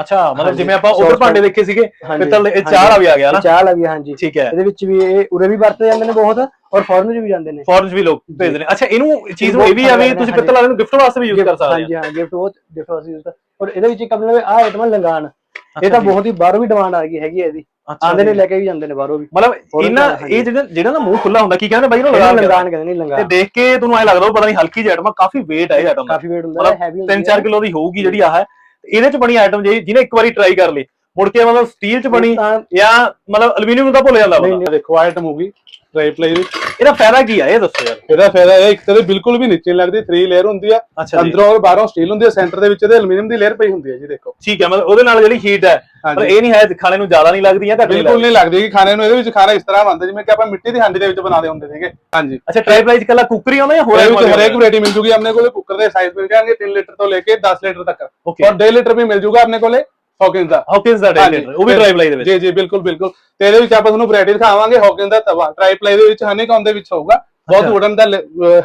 Speaker 2: ਅੱਛਾ ਮਤਲਬ ਜਿਵੇਂ ਆਪਾਂ ਉੱਪਰ ਭਾਂਡੇ ਦੇਖੇ ਸੀਗੇ ਪਿੱਤਲ ਦੇ ਇਹ। ਚਾਹ ਵਾਲਾ ਵੀ ਆ ਗਿਆ ਨਾ।
Speaker 5: ਚਾਹ ਵਾਲਾ ਵੀ ਹਾਂਜੀ।
Speaker 2: ਠੀਕ ਹੈ।
Speaker 5: ਇਹਦੇ ਵਿੱਚ ਵੀ ਇਹ ਉਰੇ ਵੀ ਵਰਤੇ ਜਾਂਦੇ ਨੇ ਬਹੁਤ ਔਰ ਫੋਰਨ 'ਚ ਵੀ ਜਾਂਦੇ ਨੇ।
Speaker 2: ਫੋਰਨ 'ਚ ਵੀ ਲੋਕ ਭੇਜਦੇ ਨੇ। ਅੱਛਾ ਇਹਨੂੰ ਚੀਜ਼ ਨੂੰ ਇਹ ਵੀ ਆ ਵੀ ਤੁਸੀਂ
Speaker 5: ਹੈ,
Speaker 2: ਪਿੱਤਲ ਵਾਲੇ ਨੂੰ ਗਿਫਟ ਵਾਸਤੇ ਵੀ ਯੂਜ਼ ਕਰ ਸਕਦੇ
Speaker 5: ਹਾਂਜੀ ਹਾਂ ਗਿਫਟ ਬਹੁਤ ਗਿਫਟ ਵਾਸਤੇ ਯੂਜ਼ ਕਰ ਔਰ ਇਹਦੇ ਵਿੱਚ ਇੱਕ ਆਪਣੇ ਆ ਆਈਟਮ ਲੰਗਾਨ। ਇਹ ਤਾਂ ਬਹੁਤ ਹੀ ਬਾਹਰੋਂ ਵੀ ਡਿਮਾਂਡ ਆ ਗਈ ਹੈਗੀ ਹੈ ਇਹਦੀ। ਆਂਦੇ ਨੇ। ਲੈ ਕੇ ਵੀ ਜਾਂਦੇ ਨੇ ਬਾਹਰੋਂ ਵੀ।
Speaker 2: ਮਤਲਬ ਇਹਨਾਂ। ਇਹ ਜਿਹੜਾ ਜਿਹੜਾ ਨਾ ਮੂੰਹ ਖੁੱਲਾ ਹੁੰਦਾ ਕੀ ਕਹਿੰਦੇ ਬਾਈ ਇਹਨੂੰ
Speaker 5: ਇਹਨੂੰ
Speaker 2: ਲਗਾ
Speaker 5: ਲੰਗਾਨ ਕਹਿੰਦੇ ਨੇ
Speaker 2: ਤੇ
Speaker 5: ਲੰਗਾਨ
Speaker 2: ਦੇਖ ਕੇ ਤੁਹਾਨੂੰ ਐ ਲੱਗਦਾ ਉਹ ਪਤਾ ਨਹੀਂ ਹਲਕੀ ਜਿਹੀ ਆਈਟਮ ਕਾਫੀ weight ਹੈ ਇਹ ਆਈਟਮ ਦਾ।
Speaker 5: ਕਾਫੀ weight ਹੁੰਦਾ ਹੈ ਹੈਵੀ ਹੁੰਦਾ
Speaker 2: 3-4 ਕਿਲੋ ਦੀ ਹੋਊਗੀ ਜਿਹੜੀ ਆਹ ਹੈ। ਇਹਦੇ ਚ ਬਣੀ ਆਈਟਮ ਜੇ ਜਿਹਨੇ ਇੱਕ ਵਾਰੀ ਟਰਾਈ ਕਰ ਲਈ। ਮੁੜ ਕੇ ਮਤਲਬ ਸਟੀਲ ਚ ਬਣੀ
Speaker 5: ਤਾਂ
Speaker 2: ਜਾਂ ਮਤਲਬ ਐਲੂਮੀਨੀਅਮ ਦਾ ਭੁੱਲ ਜਾਂਦਾ
Speaker 6: ਨਹੀਂ
Speaker 2: ਬੰਦਾ।
Speaker 6: ਨਹੀਂ ਦੇਖੋ ਆਈਟਮ ਹੋਗੀ ਟ੍ਰਾਈ ਪਲਾਈ ਦੀ
Speaker 2: ਇਹਦਾ ਫਾਇਦਾ ਕੀ ਆ? ਇਹ ਦੱਸੋ ਯਾਰ।
Speaker 6: ਇਹਦਾ ਫਾਇਦਾ ਇਹ ਹੈ, ਇੱਕ ਤਾਂ ਇਹ ਬਿਲਕੁਲ ਵੀ ਨੀਚੇ ਨੀ ਲੱਗਦੀ 3 ਲੇਅਰ ਹੁੰਦੀ ਆ।
Speaker 2: ਅੱਛਾ ਜੀ।
Speaker 6: ਅੰਦਰੋਂ ਔਰ ਬਾਹਰੋਂ ਸਟੀਲ ਹੁੰਦੀ ਹੈ ਸੈਂਟਰ ਦੇ ਵਿੱਚ ਇਹਦੇ ਐਲੂਮੀਨੀਅਮ ਦੀ ਲੇਅਰ ਪਈ ਹੁੰਦੀ ਹੈ ਜੀ ਦੇਖੋ।
Speaker 2: ਠੀਕ ਹੈ ਮਤਲਬ ਉਹਦੇ ਨਾਲ ਜਿਹੜੀ ਹੀਟ ਹੈ ਪਰ
Speaker 6: ਹਾਂਜੀ।
Speaker 2: ਇਹ ਨਹੀਂ ਹੈ ਖਾਣੇ ਨੂੰ ਜ਼ਿਆਦਾ ਨਹੀਂ ਲੱਗਦੀ ਜਾਂ ਘੱਟ ਨਹੀਂ
Speaker 6: ਬਿਲਕੁਲ ਨਹੀਂ ਲੱਗਦੀ? ਕਿ ਖਾਣੇ ਨੂੰ ਇਹਦੇ ਵਿੱਚ ਖਾਣਾ ਇਸ ਤਰ੍ਹਾਂ ਬਣਦਾ ਜਿਵੇਂ ਕਿ ਆਪਾਂ ਮਿੱਟੀ ਦੀ ਹਾਂਡੀ ਦੇ ਵਿੱਚ ਬਣਾਦੇ ਹੁੰਦੇ ਸੀਗੇ। ਹਾਂਜੀ।
Speaker 2: ਅੱਛਾ ਟਰਾਈ ਪ੍ਰਾਈਸ ਕੱਲਾ ਕੁੱਕਰ ਹੀ ਆਉਂਦਾ ਜਾਂ ਹੋਰ
Speaker 6: ਇਹਦੇ ਵਿੱਚ ਹਰੇਕ ਵੈਰਾਈਟੀ ਮਿਲ ਜੂਗੀ ਆਪਣੇ ਕੋਲੇ ਕੁੱਕਰ ਦੇ ਸਾਈਜ਼ ਮਿਲ ਜਾਣਗੇ 3 ਲੀਟਰ ਤੋਂ ਲੈ ਕੇ 10 ਲੀਟਰ ਤੱਕ।
Speaker 2: ਓਕੇ
Speaker 6: ਔਰ 1.5 ਲੀਟਰ ਵੀ ਮਿਲ ਜੂਗਾ ਆਪਣੇ ਕੋਲੇ। ਹੌਕਿੰਸ ਦਾ।
Speaker 2: ਹੌਕਿੰਸ ਦਾ। ਡਾਇਲੇਟਰ ਉਹ ਵੀ ਟਰਾਈ ਪਲਾਈ ਦੇ ਵਿੱਚ।
Speaker 6: ਜੀ ਜੀ ਬਿਲਕੁਲ ਬਿਲਕੁਲ। ਤੇ ਇਹਦੇ ਵਿੱਚ ਆਪਾਂ ਤੁਹਾਨੂੰ ਵੈਰਾਈਟੀ ਦਿਖਾਵਾਂਗੇ ਹੌਕਿੰਸ ਦਾ ਤਵਾ। ਟਰਾਈ ਪਲਾਈ ਦੇ ਵਿੱਚ ਹਨੀਕੌਮ ਦੇ ਵਿੱਚ ਹੋਊਗਾ। ਬਹੁਤ। ਵੁਡਨ ਦਾ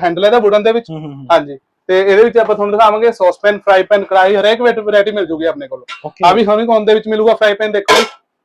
Speaker 6: ਹੈਂਡਲ ਹੈ ਦਾ ਵੁਡਨ ਦੇ ਵਿੱਚ। ਹਾਂਜੀ। ਤੇ ਇਹਦੇ ਵਿੱਚ ਆਪਾਂ ਤੁਹਾਨੂੰ ਦਿਖਾਵਾਂਗੇ ਸੌਸਪੈਨ ਫਰਾਈ ਪੈਨ ਕੜਾਈ ਹਰੇਕ ਵੈਰਾਈਟੀ ਮਿਲ ਜੂਗੀ ਆਪਣੇ ਕੋਲ। ਆ ਵੀ ਹਨੀਕੌਮ ਦੇ ਵਿੱਚ ਮਿਲੂਗਾ ਫਰਾਈ ਪੈਨ ਦੇਖੋ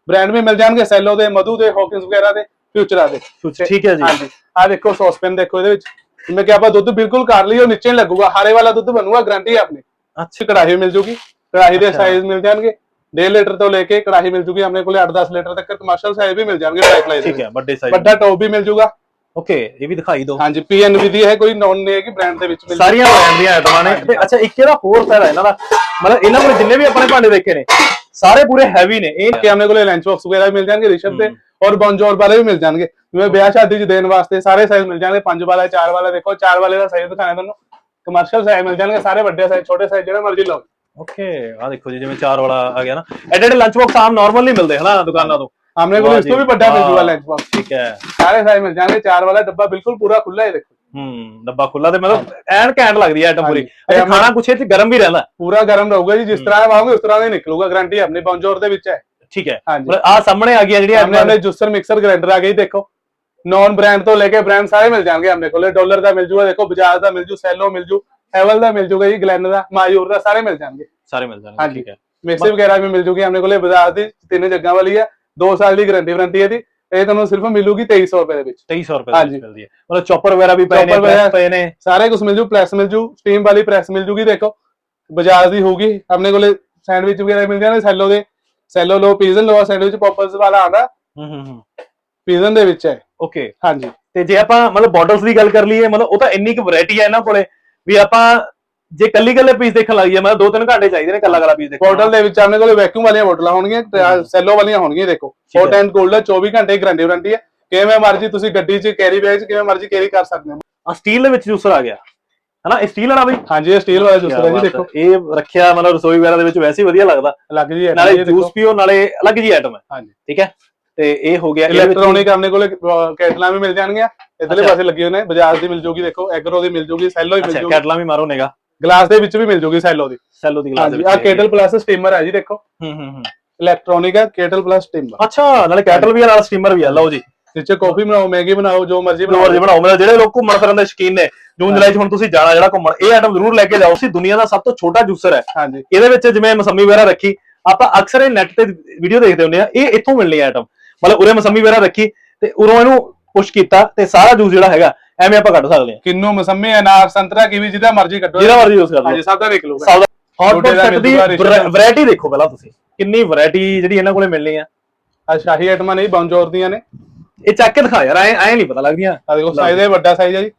Speaker 6: ਬ੍ਰਾਂਡ ਵੀ ਮਿਲ ਜਾਣਗੇ ਸੈਲੋ ਦੇ ਮਧੂ ਦੇ ਹੌਕਿੰਸ ਵਗੈਰਾ ਦੇ ਫਿਊਚਰਾ ਦੇ।
Speaker 2: ਠੀਕ ਹੈ ਜੀ।
Speaker 6: ਹਾਂਜੀ। ਆ ਦੇਖੋ ਸੌਸਪੈਨ ਦੇਖੋ ਇਹਦੇ ਵਿੱਚ। ਜਿਵੇਂ ਕਿ ਆਪਾਂ ਦੁੱਧ ਬਿਲਕੁਲ ਕਰ ਲਈ ਉਹ ਨੀਚੇ ਲੱਗੂਗਾ। ਹਾਰੇ ਵਾਲਾ ਦੁੱਧ ਬਣੂਗਾ ਗਾਰੰਟੀ ਆਪਣੀ।
Speaker 2: ਅੱਛਾ।
Speaker 6: ਕੜਾਹੀ ਮਿਲ ਜੂਗੀ। ਕੜਾਹੀ ਦੇ। ਸਾਈਜ਼ ਮਿਲ ਜਾਣਗੇ। 1.5 ਲੀਟਰ ਤੋਂ ਲੈ ਕੇ ਕੜਾਹੀ ਮਿਲ ਜੂਗੀ ਆਪਣੇ ਕੋਲੇ 8-10 ਲੀਟਰ ਤੱਕ ਕਮਰਸ਼ੀਅਲ ਸਾਈਜ਼ ਵੀ ਮਿਲ ਜਾਣਗੇ ਡਰਾਈ ਫਲਾਈ
Speaker 2: ਠੀਕ ਹੈ ਵੱਡੇ ਸਾਈਜ਼
Speaker 6: ਵੱਡਾ ਟੌਪ ਵੀ ਮਿਲ ਜੂਗਾ।
Speaker 2: ਓਕੇ ਇਹ ਵੀ ਦਿਖਾਈ ਦਿਓ।
Speaker 6: ਹਾਂਜੀ ਪੀਐਨਬੀ ਦੀ ਹੈ ਕੋਈ ਨੌਨ ਨਹੀਂ ਹੈ ਕਿ ਬ੍ਰਾਂਡ ਦੇ ਵਿੱਚ ਮਿਲ
Speaker 2: ਸਾਰੀਆਂ ਬ੍ਰਾਂਡ ਦੀਆਂ ਆਈਟਮਾਂ ਨੇ। ਤੇ ਅੱਛਾ ਇੱਕ ਇਹਦਾ ਹੋਰ ਫਾਇਦਾ ਇਹਨਾਂ ਦਾ। ਮਤਲਬ ਇਹਨਾਂ ਕੋਲ ਜਿੰਨੇ ਵੀ ਆਪਣੇ ਭਾਂਡੇ ਦੇਖੇ ਨੇ ਸਾਰੇ ਪੂਰੇ ਹੈਵੀ ਨੇ। ਇਹ
Speaker 6: ਕਿ ਆਪਣੇ ਕੋਲੇ ਲੰਚ ਬਾਕਸ ਵਗੈਰਾ ਵੀ ਮਿਲ ਜਾਣਗੇ ਰਿਸ਼ਬ ਦੇ ਔਰ ਬੌਂਜੋਰ ਵਾਲੇ ਵੀ ਮਿਲ ਜਾਣਗੇ। ਜਿਵੇਂ ਵਿਆਹ ਸ਼ਾਦੀ 'ਚ ਦੇਣ ਵਾਸਤੇ ਸਾਰੇ ਸਾਈਜ਼ ਮਿਲ ਜਾਣਗੇ 5 ਵਾਲਾ 4 ਵਾਲਾ ਦੇਖੋ 4 ਵਾਲੇ ਦਾ ਸਾਈਜ਼ ਦਿਖਾਣਾ ਤੁਹਾਨੂੰ। ਕਮਰਸ਼ੀਅਲ ਸਾਈਜ਼ ਮਿਲ ਜਾਣਗੇ ਸਾਰੇ ਵੱਡੇ ਸਾਈਜ਼ ਛੋਟੇ ਸਾਈਜ਼ ਜਿਹੜਾ ਮਰਜ਼ੀ ਲਓ।
Speaker 2: ਓਕੇ ਆ ਦੇਖੋ ਜੀ ਜਿਵੇਂ ਚਾਰ ਵਾਲਾ ਆ ਗਿਆ ਨਾ। ਐਡੇ ਐਡੇ ਲੰਚ ਬਾਕਸ ਆਮ ਨਾਰਮਲ ਨਹੀਂ ਮਿਲਦੇ ਹਨਾ ਦੁਕਾਨਾਂ ਤੋਂ। ਵਾਹ
Speaker 6: ਇਸ ਤੋਂ
Speaker 2: ਜੀ,
Speaker 6: ਵੀ ਵੱਡਾ ਮਿਲ
Speaker 2: ਵਾਹ।
Speaker 6: ਜੂਗਾ ਲੰਚ ਬਾਕਸ
Speaker 2: ਠੀਕ ਹੈ।
Speaker 6: ਸਾਰੇ ਸਾਈਜ਼ ਮਿਲ ਜਾਣਗੇ 4 ਵਾਲਾ ਡੱਬਾ ਬਿਲਕੁਲ ਪੂਰਾ ਖੁੱਲਾ ਹੈ ਦੇਖੋ।
Speaker 2: ਹੂੰ ਡੱਬਾ ਖੁੱਲਾ ਤੇ ਮਤਲਬ ਐਨ ਘੈਂਟ ਲੱਗਦੀ ਹੈ ਆਈਟਮ ਪੂਰੀ। ਅੱਛਾ ਖਾਣਾ ਕੁਛ ਇਹ ਚ ਗਰਮ ਵੀ ਰਹਿੰਦਾ।
Speaker 6: ਪੂਰਾ ਗਰਮ ਰਹੂਗਾ ਜੀ ਜਿਸ ਤਰ੍ਹਾਂ ਪਾਓਗੇ ਉਸ ਤਰ੍ਹਾਂ ਦਾ ਹੀ ਨਿਕਲੂਗਾ ਗਾਰੰਟੀ ਆਪਣੀ ਬੌਂਜੋਰ ਦੇ ਵਿੱਚ ਹੈ।
Speaker 2: ਠੀਕ ਹੈ।
Speaker 6: ਹਾਂਜੀ।
Speaker 2: ਮਤਲਬ ਆ ਸਾਹਮਣੇ ਆ ਗਈਆਂ ਜਿਹੜੀਆਂ
Speaker 6: ਆਪਣੇ ਆਪਣੇ ਜੂਸਰ ਮਿਕਸਰ ਗ੍ਰਾਈਂਡਰ ਆ ਗਈ ਦੇਖੋ। ਨੌਨ ਬ੍ਰਾਂਡ ਤੋਂ ਲੈ ਕੇ ਬ੍ਰਾਂਡ ਸਾਰੇ ਮਿਲ ਜਾਣਗੇ ਆਪਣੇ ਕੋਲੇ। ਡਾਲਰ ਦਾ ਮਿਲ ਜੂਗਾ ਦੇਖੋ ਬਜਾਜ ਦਾ ਮਿਲ ਜੂ ਸੈਲੋ ਮਿਲ ਜੂ। ਹੈਵਲ ਦਾ ਮਿਲ ਜੂਗਾ ਜੀ ਗਲੈਨ ਦਾ ਮਾਯੂਰ ਦਾ ਸਾਰੇ ਮਿਲ ਜਾਣਗੇ।
Speaker 2: ਸਾਰੇ ਮਿਲ ਜਾਣਗੇ। ਠੀਕ ਹੈ।
Speaker 6: ਮਿਕਸੀ ਵਗੈਰਾ ਵੀ ਮਿਲ ਜੂਗੀ ਆਪਣੇ ਕੋਲੇ ਬਜਾਜ ਦੀ ਤਿੰਨ ਜੱਗਾਂ ਵਾਲੀ ਹੈ 2 ਸਾਲ ਦੀ ਗਾਰੰਟੀ ਵਾਰੰਟੀ ਹੈ ਦੀ ਇਹ ਤੁਹਾਨੂੰ ਸਿਰਫ ਮਿਲੂਗੀ 2300 ਰੁਪਏ ਦੇ ਵਿੱਚ।
Speaker 2: 2300 ਰੁਪਏ। ਦੀ ਮਿਲਦੀ ਹੈ। ਮਤਲਬ ਚੌਪਰ ਵਗੈਰਾ ਵੀ ਪਏ ਨੇ ਪਏ ਨੇ।
Speaker 6: ਸਾਰੇ ਕੁਝ ਮਿਲ ਜੂ ਪ੍ਰੈਸ ਮਿਲ ਜੂ ਸਟੀਮ ਵਾਲੀ ਪ੍ਰੈਸ ਮਿਲ ਜੂਗੀ ਦੇਖੋ। ਬਜਾਜ ਦੀ ਹੋਊਗੀ ਆਪਣੇ ਕੋਲੇ ਸੈਂਡਵਿਚ ਵਗੈਰਾ ਮਿਲ ਜਾਣਗੇ ਸੈਲੋ ਦੇ। ਸੈਲੋ ਲੋ ਪੀਜ਼ਨ ਲੋ ਸੈਂਡਵਿਚ ਪੌਪਰਸ ਵਾਲਾ ਆਂਦਾ
Speaker 2: ਹੂੰ ਹੂੰ ਹੂੰ।
Speaker 6: ਪੀਜ਼ਨ ਦੇ ਵਿੱਚ ਹੈ।
Speaker 2: ਓਕੇ
Speaker 6: ਹਾਂਜੀ।
Speaker 2: ਤੇ ਜੇ ਆਪਾਂ ਮਤਲਬ ਬਾਟਲਸ ਦੀ ਗੱਲ ਕਰ ਲਈਏ ਮਤਲਬ ਉਹ ਤਾਂ ਇੰਨੀ ਕੁ ਵੈਰਾਈਟੀ ਹੈ ਇਹਨਾਂ ਕੋਲੇ। ਵੀ ਆਪਾਂ ਜੇ ਕੱਲੀ ਕੱਲੇ ਪੀਸ ਦੇਖਣ ਲੱਗ ਜਾਈਏ ਮਤਲਬ ਦੋ ਤਿੰਨ ਘੰਟੇ ਚਾਹੀਦੇ ਨੇ ਕੱਲਾ ਕੱਲਾ ਪੀਸ ਦੇਖਣ
Speaker 6: ਬੋਟਲ ਦੇ ਵਿੱਚ ਆਪਣੇ ਕੋਲੇ ਵੈਕਿਊਮ ਵਾਲੀਆਂ ਬੋਟਲਾਂ ਹੋਣਗੀਆਂ ਸੈਲੋ ਵਾਲੀਆਂ ਹੋਣਗੀਆਂ ਦੇਖੋ। ਹੌਟ ਐਂਡ ਕੋਲਡ 24 ਘੰਟੇ ਗਾਰੰਟੀ ਵਾਰੰਟੀ ਹੈ। ਕਿਵੇਂ ਮਰਜ਼ੀ ਤੁਸੀਂ ਗੱਡੀ 'ਚ ਕੈਰੀ ਬੈਗ 'ਚ ਕਿਵੇਂ ਮਰਜ਼ੀ ਕੈਰੀ ਕਰ ਸਕਦੇ ਹੋ।
Speaker 2: ਆ ਸਟੀਲ ਦੇ ਵਿੱਚ ਜੂਸਰ ਆ ਗਿਆ। ਹਨਾ ਇਹ ਸਟੀਲ ਵਾਲਾ ਬਈ?
Speaker 6: ਹਾਂਜੀ ਇਹ ਸਟੀਲ ਵਾਲਾ ਜੂਸਰ ਹੈ ਜੀ ਦੇਖੋ।
Speaker 2: ਇਹ ਰੱਖਿਆ ਮਤਲਬ ਰਸੋਈ ਵਗੈਰਾ ਦੇ ਵਿੱਚ ਵੈਸੇ ਹੀ ਵਧੀਆ ਲੱਗਦਾ।
Speaker 6: ਲੱਗ ਜੀ
Speaker 2: ਨਾਲੇ ਜੂਸ ਪੀਓ ਨਾਲੇ ਅਲੱਗ ਜੀ ਆਈਟਮ ਹੈ।
Speaker 6: ਹਾਂਜੀ।
Speaker 2: ਠੀਕ ਹੈ? ਤੇ ਇਹ ਹੋ ਗਿਆ
Speaker 6: ਇਲੈਕਟ੍ਰੋਨਿਕ ਆਪਣੇ ਕੋਲੇ ਕੈਟਲਾਂ ਵੀ ਮਿਲ ਜਾਣਗੀਆਂ ਇਧਰਲੇ। ਪਾਸੇ ਲੱਗੀ ਨੇ ਬਜਾਜ ਦੀ ਮਿਲ ਜੂਗੀ ਦੇਖੋ ਐਗਰੋ ਦੀ ਮਿਲ ਜੂਗੀ ਸੈਲੋ ਦੀ ਮਿਲ ਜੂਗੀ।
Speaker 2: ਕੈਟਲਾਂ ਵੀ ਮਾਰੋ ਨੇਗਾ
Speaker 6: ਗਲਾਸ ਦੇ ਵਿੱਚ ਵੀ ਮਿਲ ਜੂਗੀ ਸੈਲੋ ਦੀ।
Speaker 2: ਸੈਲੋ ਦੀ ਗਲਾਸ ਦੇ ਵਿੱਚ
Speaker 6: ਆ ਕੇਟਲ ਪਲੱਸ ਸਟੀਮਰ ਹੈ ਜੀ ਦੇਖੋ।
Speaker 2: ਹੂੰ ਹੂੰ ਹੂੰ।
Speaker 6: ਇਲੈਕਟ੍ਰੋਨਿਕ ਹੈ ਕੇਟਲ ਪਲੱਸ ਸਟੀਮਰ
Speaker 2: ਅੱਛਾ ਨਾਲੇ ਕੈਟਲ ਵੀ ਆ ਨਾਲ ਸਟੀਮਰ ਵੀ ਆ ਲਓ ਜੀ।
Speaker 6: ਜਿੱਚੇ ਕਾਫੀ ਬਣਾਓ ਮੈਗੀ ਬਣਾਓ ਜੋ ਮਰਜ਼ੀ
Speaker 2: ਬਣਾਓ ਜੀ
Speaker 6: ਬਣਾਓ।
Speaker 2: ਮਤਲਬ ਜਿਹੜੇ ਲੋਕ ਘੁੰਮਣ ਫਿਰਨ ਦੇ ਸ਼ੌਕੀਨ ਨੇ ਜੂਨ ਜੁਲਾਈ ਚ ਹੁਣ ਤੁਸੀਂ ਜਾਣਾ ਜਿਹੜਾ ਘੁੰਮਣ ਇਹ ਆਈਟਮ ਜ਼ਰੂਰ ਲੈ ਕੇ ਜਾਓ ਸੀ ਦੁਨੀਆ ਦਾ ਸਭ ਤੋਂ ਛੋਟਾ ਜੂਸਰ ਹੈ।
Speaker 6: ਹਾਂਜੀ।
Speaker 2: ਇਹਦੇ ਵਿੱਚ ਜਿਵੇਂ ਮਸੰਮੀ ਵਗੈਰਾ ਰੱਖੀ ਆਪਾਂ ਅਕਸਰ ਇਹ ਨੈਟ ਤੇ ਵੀਡੀਓ ਦੇਖਦੇ ਹੁੰਦੇ ਆ ਇਹ ਇੱਥੋਂ ਮਿਲਣੀ ਆਈਟਮ ਮਤਲਬ ਉਰੇ ਮਸੰਮੀ ਵਗੈਰਾ ਰੱਖੀ ਤੇ ਉਰੋਂ ਇਹਨੂੰ ਪੁਸ਼ ਕੀਤਾ ਤੇ ਸਾਰਾ ਜੂਸ ਜਿਹੜਾ ਹੈਗਾ ਐਵੇਂ ਆਪਾਂ ਕੱਢ ਸਕਦੇ ਹਾਂ।
Speaker 6: ਕਿੰਨੂ ਮਸੰਮੀ ਅਨਾਰ ਸੰਤਰਾ ਕੀਵੀ ਜਿਹਦਾ ਮਰਜ਼ੀ ਕੱਢੋ।
Speaker 2: ਜਿਹੜਾ ਮਰਜ਼ੀ ਯੂਜ਼ ਕਰ ਲਓ।
Speaker 6: ਹਾਂਜੀ ਸਭ ਦਾ ਦੇਖ ਲਊਗਾ
Speaker 2: ਸਭ ਹੌਟ ਸੈੱਟ ਦੀ। ਵੈਰਾਈਟੀ ਦੇਖੋ ਪਹਿਲਾਂ ਤੁਸੀਂ। ਕਿੰਨੀ ਵੈਰਾਈਟੀ ਜਿਹੜੀ ਇਹਨਾਂ ਕੋਲੇ ਮਿਲਣੀ ਆ।
Speaker 6: ਆ ਸ਼ਾਹੀ ਆਈਟਮਾਂ ਨਹੀਂ ਬੌਂਜੋਰ ਦੀਆਂ ਨੇ।
Speaker 2: ਇਹ ਚੱਕ ਕੇ ਦਿਖਾ ਯਾਰ ਐ ਐ ਨਹੀਂ ਪਤਾ ਲੱਗਦੀਆਂ।
Speaker 6: ਆ ਦੇਖੋ ਸਾਈਜ਼ ਇਹ ਵੱਡਾ ਸਾਈਜ਼ ਹੈ ਜੀ।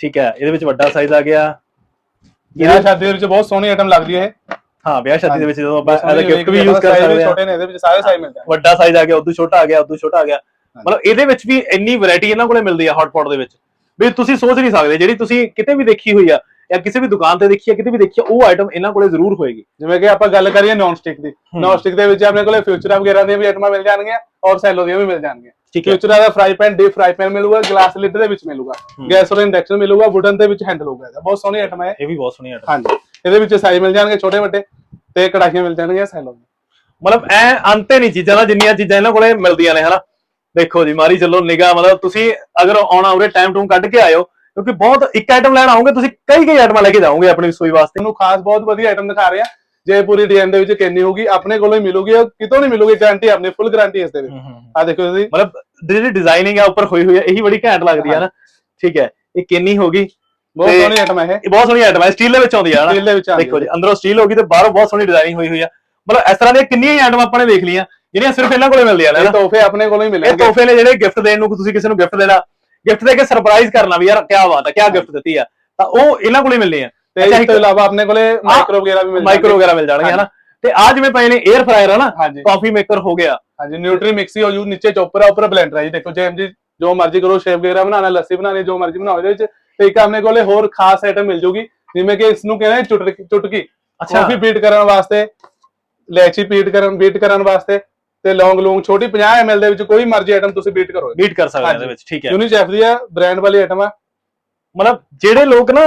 Speaker 2: ਠੀਕ ਹੈ ਇਹਦੇ ਵਿੱਚ ਵੱਡਾ ਸਾਈਜ਼ ਆ ਗਿਆ।
Speaker 6: ਵਿਆਹ ਸ਼ਾਦੀ ਦੇ ਵਿੱਚ ਬਹੁਤ ਸੋਹਣੀ ਆਈਟਮ ਲੱਗਦੀ ਹੈ ਇਹ।
Speaker 2: ਹਾਂ ਵਿਆਹ ਸ਼ਾਦੀ ਦੇ ਵਿੱਚ ਜਦੋਂ ਆਪਾਂ ਐਜ਼ ਗਿਫਟ ਵੀ ਯੂਜ਼ ਕਰ ਸਕਦੇ ਹਾਂ।
Speaker 6: ਛੋਟੇ ਨੇ ਇਹਦੇ ਵਿੱਚ ਸਾਰੇ ਸਾਈਜ਼ ਮਿਲ ਜਾਣਗੇ।
Speaker 2: ਵੱਡਾ ਸਾਈਜ਼ ਆ ਗਿਆ ਉਦੋਂ ਛੋਟਾ ਆ ਗਿਆ ਉਦੋਂ ਛੋਟਾ ਆ ਗਿਆ। ਮਤਲਬ ਇਹਦੇ ਵਿੱਚ ਵੀ ਇੰਨੀ ਵੈਰਾਈਟੀ ਇਹਨਾਂ ਕੋਲੇ ਮਿਲਦੀ ਆ ਹੌਟ ਪੌਟ ਦੇ ਵਿੱਚ। ਵੀ ਤੁਸੀਂ ਸੋਚ ਨਹੀਂ ਸਕਦੇ ਜਿਹੜੀ ਤੁਸੀਂ ਕਿਤੇ ਵੀ ਦੇਖੀ ਹੋਈ ਆ ਜਾਂ ਕਿਸੇ ਵੀ ਦੁਕਾਨ ਤੇ ਦੇਖੀ ਆ ਕਿਤੇ ਵੀ ਦੇਖੀ ਆ ਉਹ ਆਈਟਮ ਇਹਨਾਂ ਕੋਲੇ ਜ਼ਰੂਰ ਹੋਏਗੀ।
Speaker 6: ਜਿਵੇਂ ਕਿ ਆਪਾਂ ਗੱਲ ਕਰੀਏ ਨੌਨ ਸਟਿਕ ਦੀ। ਨੌਨ ਸਟਿਕ ਦੇ ਵਿੱਚ ਆਪਣੇ ਕੋਲੇ ਫਿਊਚਰਾ ਵਗੈਰਾ ਦੀਆਂ ਵੀ ਆਈਟਮਾਂ ਮਿਲ ਜਾਣਗੀਆਂ ਔਰ ਸੈਲੋ ਦੀਆਂ ਵੀ ਮਿਲ ਜਾਣਗੀਆਂ।
Speaker 2: ਠੀਕ ਹੈ।
Speaker 6: ਫਿਊਚਰਾ ਦਾ fry pan deep fry pan ਮਿਲੂਗਾ ਗਲਾਸ ਲਿਡ ਦੇ ਵਿੱਚ ਮਿਲੂਗਾ। ਗੈਸ ਔਰ ਇੰਡਕਸ਼ਨ ਮਿਲੂਗਾ ਵੁਡਨ ਦੇ ਵਿੱਚ ਹੈਂਡਲ ਹੋਊਗਾ ਬਹੁਤ ਸੋਹਣੀ ਆਈਟਮ ਹੈ ਇਹ।
Speaker 2: ਇਹ ਵੀ ਬਹੁਤ ਸੋਹਣੀ ਆਈਟਮ
Speaker 6: ਹਾਂਜੀ। ਇਹਦੇ ਵਿੱਚ ਸਾਈਜ਼ ਮਿਲ ਜਾਣਗੇ ਛੋਟੇ ਵੱਡੇ ਤੇ ਕੜਾਹੀਆਂ ਮਿਲ ਜਾਣਗੀਆਂ ਸੈਲੋ
Speaker 2: ਮਤਲਬ ਐ ਅੰਤੇ ਨਹੀਂ ਚੀਜ਼ਾਂ ਦਾ ਜਿੰਨੀਆਂ ਚੀਜ਼ਾਂ ਇਹਨਾਂ ਕੋਲੇ ਮਿਲਦੀਆਂ ਨੇ ਹਨਾ? ਦੇਖੋ ਜੀ ਮਾਰੀ ਚੱਲੋ ਨਿਗਾਹ ਮਤਲਬ ਤੁਸੀਂ ਅਗਰ ਆਉਣਾ ਉਰੇ ਟਾਈਮ ਟੂਮ ਕੱਢ ਕੇ ਆਇਓ ਕਿਉਂਕਿ ਬਹੁਤ ਇੱਕ ਆਈਟਮ ਲੈਣ ਆਉਂਗੇ ਤੁਸੀਂ ਕਈ ਕਈ ਆਈਟਮਾਂ ਲੈ ਕੇ ਜਾਓਗੇ ਆਪਣੀ ਰਸੋਈ ਵਾਸਤੇ।
Speaker 6: ਤੁਹਾਨੂੰ ਖਾਸ ਬਹੁਤ ਵਧੀਆ ਆਈਟਮ ਦਿਖਾ ਰਹੇ ਆ ਜੇ ਪੂਰੀ ਡਿਜ਼ਾਈਨ ਦੇ ਵਿੱਚ ਕਿੰਨੀ ਹੋਊਗੀ ਆਪਣੇ ਕੋਲੋਂ ਹੀ ਮਿਲੂਗੀ ਕਿਤੋਂ ਨਹੀਂ ਮਿਲੂਗੀ ਗਾਰੰਟੀ ਆਪਣੀ ਫੁੱਲ ਗਾਰੰਟੀ ਇਸ ਦੇ ਵਿੱਚ। ਆ ਦੇਖੋ ਤੁਸੀਂ।
Speaker 2: ਮਤਲਬ ਜਿਹੜੀ ਡਿਜ਼ਾਈਨਿੰਗ ਆ ਉੱਪਰ ਹੋਈ ਹੋਈ ਹੈ ਇਹੀ ਬੜੀ ਘੈਂਟ ਲੱਗਦੀ ਹੈ ਨਾ ਠੀਕ ਹੈ ਇਹ ਕਿੰਨੀ ਹੋਗੀ
Speaker 6: ਬਹੁਤ
Speaker 2: ਤੇ-
Speaker 6: ਸੋਹਣੀ ਆਈਟਮ ਹੈ ਇਹ।
Speaker 2: ਇਹ ਬਹੁਤ ਸੋਹਣੀ ਆਈਟਮ ਹੈ ਸਟੀਲ ਦੇ ਵਿੱਚ ਆਉਂਦੀ ਹੈ ਨਾ।
Speaker 6: ਸਟੀਲ ਦੇ ਵਿੱਚ ਆਉਂਦੀ
Speaker 2: ਦੇਖੋ ਜੀ ਅੰਦਰੋਂ ਸਟੀਲ ਹੋਗੀ ਤੇ ਬਾਹਰੋਂ ਬਹੁਤ ਸੋਹਣੀ ਡਿਜ਼ਾਈਨਿੰਗ ਹੋਈ ਹੋਈ ਆ। ਮਤਲਬ ਇਸ ਤਰ੍ਹਾਂ ਦੀਆਂ ਕਿੰਨੀਆਂ ਆਈਟਮਾਂ ਆਪਾਂ ਨੇ ਦੇਖ ਲਈਆਂ ਜਿਹੜੀਆਂ ਸਿਰਫ ਇਹਨਾਂ ਕੋਲੇ ਮਿਲਦੀਆਂ ਨੇ
Speaker 6: ਇਹ ਤੋਹਫੇ ਆਪਣੇ ਕੋਲੋਂ ਹੀ
Speaker 2: ਇਹ
Speaker 6: ਮਿਲਣਗੇ
Speaker 2: ਤੋਹਫੇ ਨੇ ਜਿਹੜੇ ਗਿਫਟ ਦੇਣ ਨੂੰ ਤੁਸੀਂ ਕਿਸੇ ਨੂੰ ਗਿਫਟ ਦੇਣਾ। ਗਿਫਟ ਦੇ ਕੇ ਸਰਪ੍ਰਾਈਜ਼ ਕਰਨਾ ਵੀ ਯਾਰ ਕੀ ਬਾਤ ਹੈ ਕੀ ਗਿਫਟ ਦਿੱਤੀ ਆ। ਤਾਂ ਉਹ ਇਹਨਾਂ ਕੋਲੇ ਮਿਲਨੇ ਆ।
Speaker 6: ਤੇ ਇਸ ਤੋਂ ਇਲਾਵਾ ਆਪਣੇ ਕੋਲੇ ਮਾਈਕਰੋ ਵਗੈਰਾ ਵੀ ਮਿਲ
Speaker 2: ਮਾਈਕਰੋ ਵਗੈਰਾ ਮਿਲ ਜਾਣਗੇ ਹਨਾ? ਤੇ ਆ ਜਿਵੇਂ ਪਏ ਨੇ 에ਅਰ ਫਰਾਇਰ ਹਨਾ
Speaker 6: ਹਾਂਜੀ।
Speaker 2: ਕਾਫੀ ਮੇਕਰ ਹੋ ਗਿਆ।
Speaker 6: ਹਾਂਜੀ ਨਿਊਟਰੀ ਮਿਕਸੀ ਹੋ ਜੂ ਨੀਚੇ ਚੋਪਰ ਆ ਉੱਪਰ ਬਲੈਂਡਰ ਹੈ ਜੀ। ਦੇਖੋ ਜੇਮ ਜੀ ਜੋ ਮਰਜ਼ੀ ਕਰੋ ਸ਼ੇਪ ਵਗੈਰਾ ਬਣਾਉਣਾ ਲੱਸੀ ਬਣਾਉਣੀ ਜੋ ਮਰਜ਼ੀ ਬਣਾਓ ਇਹਦੇ ਵਿੱਚ ਤੇ ਇੱਕ ਆਪਣੇ ਕੋਲੇ ਹੋਰ ਖਾਸ ਆਈਟਮ ਮਿਲ ਜੂਗੀ ਜਿਵੇਂ ਕਿ ਇਸ ਨੂੰ ਕਹਿੰਦੇ ਆ ਚੁਟਕੀ ਚੁਟਕੀ।
Speaker 2: ਅੱਛਾ।
Speaker 6: ਕਾਫੀ ਬੀਟ ਕਰਨ ਵਾਸਤੇ ਲੈਚੀ ਬੀਟ ਕਰਨ ਬੀਟ ਕਰਨ ਵਾਸਤੇ ਤੇ ਲੌਂਗ ਲੌਂਗ ਛੋਟੀ 50 ml ਦੇ ਵਿੱਚ ਕੋਈ ਮਰਜ਼ੀ ਆਈਟਮ ਤੁਸੀਂ ਬੀਟ ਕਰੋ।
Speaker 2: ਬੀਟ ਕਰ ਸਕਦੇ ਆ ਇਹਦੇ। ਵਿੱਚ ਠੀਕ ਹੈ।
Speaker 6: ਯੂਨੀਚੈਫ ਦੀ ਹੈ ਬ੍ਰਾਂਡ ਵਾਲੀ ਆਈਟਮ ਆ।
Speaker 2: ਮਤਲਬ ਜਿਹੜੇ ਲੋਕ ਨਾ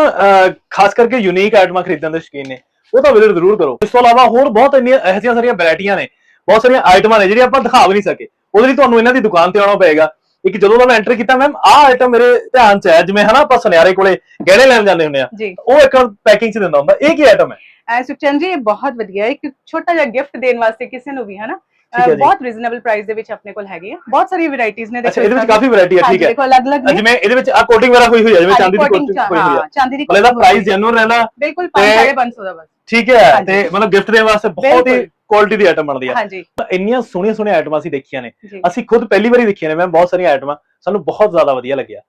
Speaker 2: ਖਾਸ ਕਰਕੇ ਯੂਨੀਕ ਆਈਟਮਾਂ ਖਰੀਦਣ ਦੇ ਸ਼ੌਕੀਨ ਨੇ ਉਹ ਤਾਂ ਵਿਜ਼ਿਟ ਜ਼ਰੂਰ ਕਰੋ। ਇਸ ਤੋਂ ਇਲਾਵਾ ਹੋਰ ਬਹੁਤ ਇੰਨੀਆਂ ਜਿਹੀਆਂ ਸਾਰੀਆਂ ਵੈਰਾਈਟੀਆਂ ਨੇ ਬਹੁਤ ਸਾਰੀਆਂ ਆਈਟਮਾਂ ਨੇ ਜਿਹੜੀਆਂ ਆਪਾਂ ਦਿਖਾ ਵੀ ਨਹੀਂ ਸਕੇ। ਉਹਦੇ ਲਈ ਤੁਹਾਨੂੰ ਇਹਨਾਂ ਦੀ ਦੁਕਾਨ ਤੇ ਆਉਣਾ ਪਏਗਾ। ਇੱਕ ਜਦੋਂ ਦਾ ਮੈਂ ਐਂਟਰ ਕੀਤਾ ਮੈਮ ਆਹ ਆਈਟਮ ਮੇਰੇ ਧਿਆਨ 'ਚ ਹੈ ਜਿਵੇਂ ਹਨਾ ਆਪਾਂ ਸੁਨਿਆਰੇ ਕੋਲੇ ਗਹਿਣੇ ਲੈਣ ਜਾਂਦੇ ਹੁੰਦੇ ਆ
Speaker 4: ਜੀ।
Speaker 2: ਉਹ ਇੱਕ ਪੈਕਿੰਗ 'ਚ ਦਿੰਦਾ ਹੁੰਦਾ। ਇਹ ਕੀ ਆਈਟਮ ਹੈ?
Speaker 4: ਐ ਸੁਖਚੰਦ ਜੀ ਇਹ ਬਹੁਤ ਵਧੀਆ ਹੈ ਇੱਕ ਛੋਟਾ ਜਿਹਾ ਗਿਫਟ ਦੇਣ ਵਾਸਤੇ ਕਿਸੇ ਨੂੰ ਵੀ ਹਨਾ?
Speaker 2: ਠੀਕ ਹੈ
Speaker 4: ਅਹ
Speaker 2: ਜੀ।
Speaker 4: ਬਹੁਤ ਰੀਜ਼ਨੇਬਲ ਪ੍ਰਾਈਸ ਦੇ ਵਿੱਚ ਆਪਣੇ ਕੋਲ ਹੈਗੀ ਆ। ਬਹੁਤ ਸਾਰੀ ਵੈਰਾਈਟੀਆਂ ਨੇ
Speaker 2: ਅੱਛਾ ਇਹਦੇ ਵਿੱਚ ਕਾਫੀ ਵੈਰਾਈਟੀ ਹੈ ਠੀਕ ਹੈ।
Speaker 4: ਦੇਖੋ ਅਲੱਗ-ਅਲੱਗ ਨੇ।
Speaker 2: ਜਿਵੇਂ ਇਹਦੇ ਵਿੱਚ ਆ ਕੋਟਿੰਗ ਵਗੈਰਾ ਹੋਈ ਹੋਈ ਹੈ ਜਿਵੇਂ ਚਾਂਦੀ ਦੀ ਕੋਟਿੰਗ ਹੋਈ ਹੋਈ ਹੈ
Speaker 4: ਹਾਂ, ਚਾਂਦੀ ਦੀ
Speaker 2: ਮਤਲਬ ਇਹਦਾ ਪ੍ਰਾਈਸ
Speaker 4: ਹੋਈ ਹੈ।
Speaker 2: ਜੈਨੂਅਲ ਰਹਿੰਦਾ
Speaker 4: ਬਿਲਕੁਲ
Speaker 2: ਤੇ-
Speaker 4: 5-550 ਦਾ ਬਸ।
Speaker 2: ਠੀਕ ਹੈ
Speaker 4: ਹਾਂਜੀ।
Speaker 2: ਤੇ ਮਤਲਬ ਗਿਫਟ ਦੇਣ ਵਾਸਤੇ ਬਹੁਤ ਹੀ
Speaker 4: ਬਿਲਕੁਲ।
Speaker 2: ਕੁਆਲਿਟੀ ਦੀ ਆਈਟਮ ਬਣਦੀ ਹੈ
Speaker 4: ਹਾਂਜੀ।
Speaker 2: ਇੰਨੀਆਂ ਸੋਹਣੀਆਂ ਸੋਹਣੀਆਂ ਆਈਟਮਾਂ ਅਸੀਂ ਦੇਖੀਆਂ ਨੇ। ਅਸੀਂ ਖੁਦ ਪਹਿਲੀ ਵਾਰੀ ਦੇਖੀਆਂ ਨੇ ਮੈਂ ਬਹੁਤ ਸਾਰੀਆਂ ਆਈਟਮਾਂ ਸਾਨੂੰ ਬਹੁਤ ਜ਼ਿਆਦਾ ਵਧੀਆ ਲੱਗਿਆ।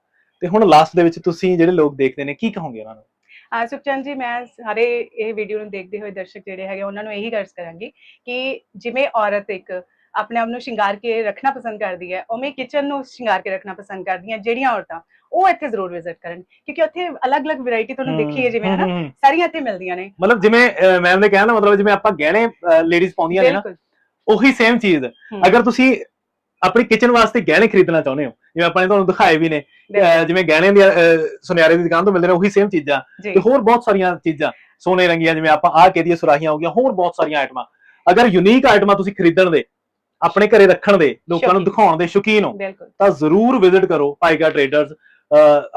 Speaker 2: ਤੇ ਹੁਣ ਲਾਸਟ ਦੇ ਵਿੱਚ ਤੁਸੀਂ ਜਿਹੜੇ ਲੋਕ ਦੇਖਦੇ ਨੇ ਕੀ ਕਹੋਗੇ ਉਹਨਾਂ ਨੂੰ?
Speaker 4: ਆ ਸੁਖਚੰਦ ਜੀ ਮੈਂ ਸਾਰੇ ਇਹ ਵੀਡੀਓ ਨੂੰ ਦੇਖਦੇ ਹੋਏ ਦਰਸ਼ਕ ਜਿਹੜੇ ਹੈਗੇ ਉਹਨਾਂ ਨੂੰ ਇਹੀ ਗਰਜ ਕਰਾਂਗੀ ਕਿ ਜਿਵੇਂ ਔਰਤ ਇੱਕ ਆਪਣੇ ਆਪ ਨੂੰ ਸ਼ਿੰਗਾਰ ਕੇ ਰੱਖਣਾ ਪਸੰਦ ਕਰਦੀ ਹੈ ਉਵੇਂ ਕਿਚਨ ਨੂੰ ਸ਼ਿੰਗਾਰ ਕੇ ਰੱਖਣਾ ਪਸੰਦ ਕਰਦੀਆਂ ਜਿਹੜੀਆਂ ਔਰਤਾਂ ਉਹ ਇੱਥੇ ਜ਼ਰੂਰ ਵਿਜ਼ਿਟ ਕਰਨ ਕਿਉਂਕਿ ਉੱਥੇ ਅਲੱਗ-ਅਲੱਗ ਵੈਰਾਈਟੀ ਤੁਹਾਨੂੰ ਦੇਖੀ ਹੈ ਜਿਵੇਂ ਹਨਾ। ਸਾਰੀਆਂ ਇੱਥੇ ਮਿਲਦੀਆਂ ਨੇ।
Speaker 2: ਮਤਲਬ ਜਿਵੇਂ ਮੈਮ ਨੇ ਕਿਹਾ ਨਾ ਮਤਲਬ ਜਿਵੇਂ ਆਪਾਂ ਗਹਿਣੇ ਲੇਡੀਜ਼ ਪਾਉਂਦੀਆਂ ਨੇ ਨਾ ਉਹੀ ਸੇਮ ਚੀਜ਼। ਅਗਰ ਤੁਸੀਂ ਆਪਣੀ ਕਿਚਨ ਵਾਸਤੇ ਗਹਿਣੇ ਖਰੀਦਣਾ ਚਾਹੁੰਦੇ ਹੋ ਜਿਵੇਂ ਆਪਾਂ ਨੇ ਤੁਹਾਨੂੰ ਦਿਖਾਏ ਵੀ ਨੇ ਜਿਵੇਂ ਗਹਿਣੇ ਦੀ ਸੁਨਿਆਰੇ ਦੀ ਦੁਕਾਨ ਤੋਂ ਮਿਲਦੇ ਨੇ ਉਹੀ ਸੇਮ ਚੀਜ਼ਾਂ। ਤੇ ਹੋਰ ਬਹੁਤ ਸਾਰੀਆਂ ਚੀਜ਼ਾਂ ਸੋਨੇ ਰੰਗੀਆਂ ਜਿਵੇਂ ਆਪਾਂ ਆਹ ਕਹਿ ਦਈਏ ਸੁਰਾਹੀਆਂ ਹੋ ਗਈਆਂ ਹੋਰ ਬਹੁਤ ਸਾਰੀਆਂ ਆਈਟਮਾਂ ਅਗਰ ਯੂਨੀਕ ਆਈਟਮਾਂ ਤੁਸੀਂ ਖਰੀਦਣ ਦੇ ਆਪਣੇ ਘਰੇ ਰੱਖਣ ਦੇ ਲੋਕਾਂ ਨੂੰ। ਦਿਖਾਉਣ ਦੇ ਸ਼ੌਕੀਨ ਹੋ।
Speaker 4: ਬਿਲਕੁਲ।
Speaker 2: ਤਾਂ ਜ਼ਰੂਰ ਵਿਜ਼ਿਟ ਕਰੋ ਭਾਈਕਾ ਟ੍ਰੇਡਰਸ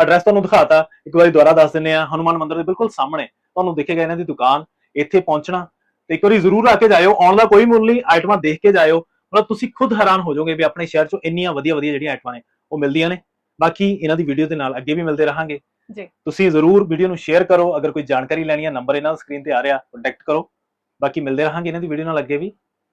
Speaker 2: ਐਡਰੈਸ ਤੁਹਾਨੂੰ ਦਿਖਾਤਾ। ਇੱਕ ਵਾਰੀ ਦੁਬਾਰਾ ਦੱਸ ਦਿੰਨੇ ਆ ਹਨੂਮਾਨ ਮੰਦਿਰ ਦੇ ਬਿਲਕੁਲ ਸਾਹਮਣੇ। ਤੁਹਾਨੂੰ ਦਿਖੇਗਾ ਇਹਨਾਂ ਦੀ ਦੁਕਾਨ ਇੱਥੇ ਪਹੁੰਚਣਾ। ਤੇ ਇੱਕ ਵਾਰੀ ਜ਼ਰੂਰ ਆ ਕੇ ਜਾਇਓ ਆਉਣ ਦਾ ਕੋਈ ਮੁੱਲ ਨਹੀਂ ਆਈਟਮਾਂ ਦੇਖ ਕੇ ਜਾਇਓ। ਮਤਲਬ ਤੁਸੀਂ ਖੁਦ ਹੈਰਾਨ ਹੋ ਜਾਓਗੇ ਵੀ ਆਪਣੇ ਸ਼ਹਿਰ 'ਚੋਂ ਇੰਨੀਆਂ ਵਧੀਆ ਵਧੀਆ ਜਿਹੜੀਆਂ ਆਈਟਮਾਂ ਨੇ ਉਹ ਮਿਲਦੀਆਂ ਨੇ। ਬਾਕੀ ਇਹਨਾਂ ਦੀ ਵੀਡੀਓ ਦੇ ਨਾਲ ਅੱਗੇ ਵੀ ਮਿਲਦੇ ਰਹਾਂਗੇ।
Speaker 4: ਜੀ।
Speaker 2: ਤੁਸੀਂ ਜ਼ਰੂਰ ਵੀਡੀਓ ਨੂੰ ਸ਼ੇਅਰ ਕਰੋ। ਅਗਰ ਕੋਈ ਜਾਣਕਾਰੀ ਲੈਣੀ ਹੈ ਨੰਬਰ ਇਹਨਾਂ ਦਾ ਸਕਰੀਨ ਤੇ ਆ ਰਿਹਾ ਕੰਟੈਕਟ ਕਰੋ। ਬਾਕੀ ਮਿਲਦੇ ਰਹਾਂਗੇ ਇਹਨਾਂ ਦੀ ਵੀਡੀਓ ਨਾਲ ਅੱਗੇ ਵੀ।